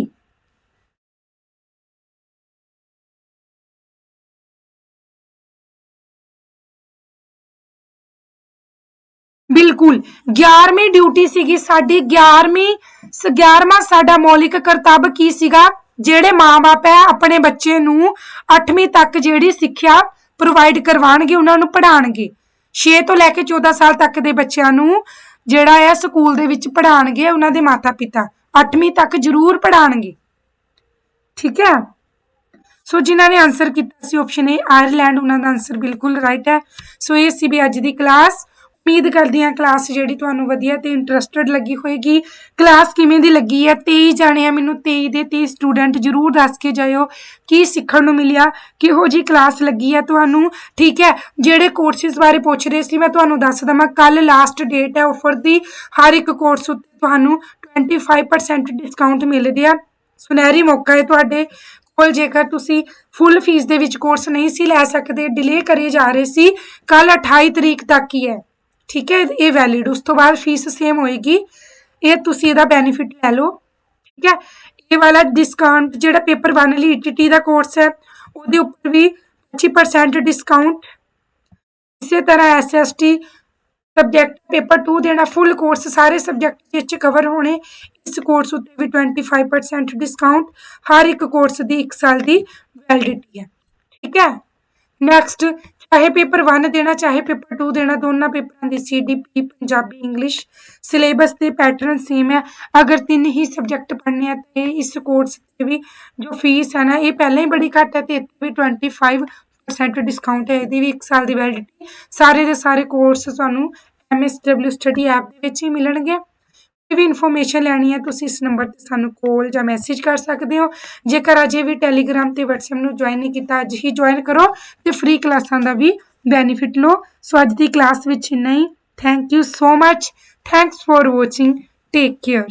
Speaker 1: ਬਿਲਕੁਲ 11ਵੀਂ ਡਿਊਟੀ ਸੀਗੀ ਸਾਡੀ 11ਵੀਂ 11ਵਾਂ ਸਾਡਾ ਮੌਲਿਕ ਕਰਤੱਵ ਕੀ ਸੀਗਾ? ਜਿਹੜੇ ਮਾਪੇ ਹੈ, ਆਪਣੇ ਬੱਚੇ ਨੂੰ 8ਵੀਂ ਤੱਕ ਜਿਹੜੀ ਸਿੱਖਿਆ ਪ੍ਰੋਵਾਈਡ ਕਰਵਾਉਣਗੇ, ਉਹਨਾਂ ਨੂੰ ਪੜ੍ਹਾਉਣਗੇ। 6 ਤੋਂ ਲੈ ਕੇ 14 ਸਾਲ ਤੱਕ ਦੇ ਬੱਚਿਆਂ ਨੂੰ ਜਿਹੜਾ ਹੈ, ਸਕੂਲ ਦੇ ਵਿੱਚ ਪੜ੍ਹਾਉਣਗੇ ਉਹਨਾਂ ਦੇ ਮਾਤਾ ਪਿਤਾ 8ਵੀਂ ਤੱਕ ਜ਼ਰੂਰ ਪੜ੍ਹਾਉਣਗੇ। ਠੀਕ ਹੈ? ਸੋ ਜਿਨ੍ਹਾਂ ਨੇ ਆਨਸਰ ਕੀਤਾ ਸੀ ਆਪਸ਼ਨ ਏ ਆਇਰਲੈਂਡ ਉਹਨਾਂ ਦਾ ਆਨਸਰ ਬਿਲਕੁਲ ਰਾਈਟ ਹੈ। ਸੋ ਇਹ ਸੀ ਵੀ ਅੱਜ ਦੀ ਕਲਾਸ ਉਮੀਦ ਕਰਦੀ ਹਾਂ ਕਲਾਸ ਜਿਹੜੀ ਤੁਹਾਨੂੰ ਵਧੀਆ ਤੇ ਇੰਟਰਸਟਿਡ ਲੱਗੀ ਹੋਏਗੀ। ਕਲਾਸ ਕਿਵੇਂ ਦੀ ਲੱਗੀ ਹੈ? 23 ਜਾਣੇ ਆ ਮੈਨੂੰ 23 ਦੇ 23 ਸਟੂਡੈਂਟ ਜਰੂਰ ਦੱਸ ਕੇ ਜਾਇਓ ਕੀ ਸਿੱਖਣ ਨੂੰ ਮਿਲਿਆ, ਕਿਹੋ ਜੀ ਕਲਾਸ ਲੱਗੀ ਹੈ ਤੁਹਾਨੂੰ। ਠੀਕ ਹੈ? ਜਿਹੜੇ ਕੋਰਸਿਸ ਬਾਰੇ ਪੁੱਛ ਰਹੇ ਸੀ ਮੈਂ ਤੁਹਾਨੂੰ ਦੱਸ ਦਵਾਂ। ਕੱਲ ਲਾਸਟ ਡੇਟ ਹੈ ਆਫਰ ਦੀ। ਹਰ ਇੱਕ ਕੋਰਸ ਉੱਤੇ ਤੁਹਾਨੂੰ 25% ਡਿਸਕਾਊਂਟ ਮਿਲਦੇ ਆ। ਸੁਨਹਿਰੀ ਮੌਕਾ ਹੈ ਤੁਹਾਡੇ ਕੋਲ। ਜੇਕਰ ਤੁਸੀਂ ਫੁੱਲ ਫੀਸ ਦੇ ਵਿੱਚ ਕੋਰਸ ਨਹੀਂ ਸੀ ਲੈ ਸਕਦੇ ਡਿਲੇ ਕਰੇ ਜਾ ਰਹੇ ਸੀ ਕੱਲ 28 ਤਰੀਕ ਤੱਕ ਹੀ ਹੈ। ਠੀਕ ਹੈ, ਇਹ ਵੈਲਿਡ ਉਸ ਤੋਂ ਬਾਅਦ ਫੀਸ ਸੇਮ ਹੋਏਗੀ। ਇਹ ਤੁਸੀਂ ਇਹਦਾ ਬੈਨੀਫਿਟ ਲੈ ਲਓ। ਠੀਕ ਹੈ, ਇਹ ਵਾਲਾ ਡਿਸਕਾਊਂਟ ਜਿਹੜਾ ਪੇਪਰ 1 ਲਈ ਈਟੀਟੀ ਦਾ ਕੋਰਸ ਹੈ, ਉਹਦੇ ਉੱਪਰ ਵੀ 25% ਡਿਸਕਾਊਂਟ ਇਸੇ ਤਰ੍ਹਾਂ ਐਸਐਸਟੀ ਸਬਜੈਕਟ ਪੇਪਰ 2 ਦੇਣਾ ਫੁੱਲ ਕੋਰਸ ਸਾਰੇ ਸਬਜੈਕਟ ਵਿੱਚ ਕਵਰ ਹੋਣੇ। ਇਸ ਕੋਰਸ ਉੱਤੇ ਵੀ 25% ਡਿਸਕਾਊਂਟ ਹਰ ਇੱਕ ਕੋਰਸ ਦੀ 1 ਸਾਲ ਦੀ ਵੈਲਿਡਿਟੀ ਹੈ। ਠੀਕ ਹੈ? ਨੈਕਸਟ ਚਾਹੇ ਪੇਪਰ 1 ਦੇਣਾ, ਚਾਹੇ ਪੇਪਰ 2 ਦੇਣਾ, ਦੋਨਾਂ ਪੇਪਰਾਂ ਦੀ ਸੀਡੀਪੀ ਪੰਜਾਬੀ ਇੰਗਲਿਸ਼ ਸਿਲੇਬਸ ਦੇ ਪੈਟਰਨ ਸੇਮ ਹੈ। ਅਗਰ ਤਿੰਨ ਹੀ ਸਬਜੈਕਟ ਪੜ੍ਹਨੇ ਆ, ਤੇ ਇਸ ਕੋਰਸ ਤੇ ਵੀ ਜੋ ਫੀਸ ਹੈ ਨਾ, ਇਹ ਪਹਿਲਾਂ ਹੀ ਬੜੀ ਘੱਟ ਹੈ, ਤੇ ਇੱਥੇ ਵੀ 25% ਡਿਸਕਾਊਂਟ ਹੈ। ਇਹਦੀ ਵੀ 1 ਸਾਲ ਦੀ ਵੈਲਿਡਿਟੀ ਸਾਰੇ ਦੇ ਸਾਰੇ ਕੋਰਸ ਤੁਹਾਨੂੰ MSW ਸਟੱਡੀ ਐਪ ਦੇ ਵਿੱਚ ਹੀ ਮਿਲਣਗੇ। ਕੋਈ ਵੀ ਇਨਫੋਰਮੇਸ਼ਨ ਲੈਣੀ ਹੈ, ਤੁਸੀਂ ਇਸ ਨੰਬਰ ਤੇ ਸਾਨੂੰ ਕਾਲ ਜਾਂ ਮੈਸੇਜ ਕਰ ਸਕਦੇ ਹੋ। ਜੇਕਰ ਅਜੇ ਵੀ ਟੈਲੀਗ੍ਰਾਮ ਤੇ WhatsApp ਨੂੰ ਜੁਆਇਨ ਨਹੀਂ ਕੀਤਾ, ਅੱਜ ਹੀ ਜੁਆਇਨ ਕਰੋ ਤੇ ਫ੍ਰੀ ਕਲਾਸਾਂ ਦਾ ਵੀ ਬੈਨੀਫਿਟ ਲਓ। ਸੋ ਅੱਜ ਦੀ ਕਲਾਸ ਵਿੱਚ ਨਹੀਂ thank you so much thanks for watching take care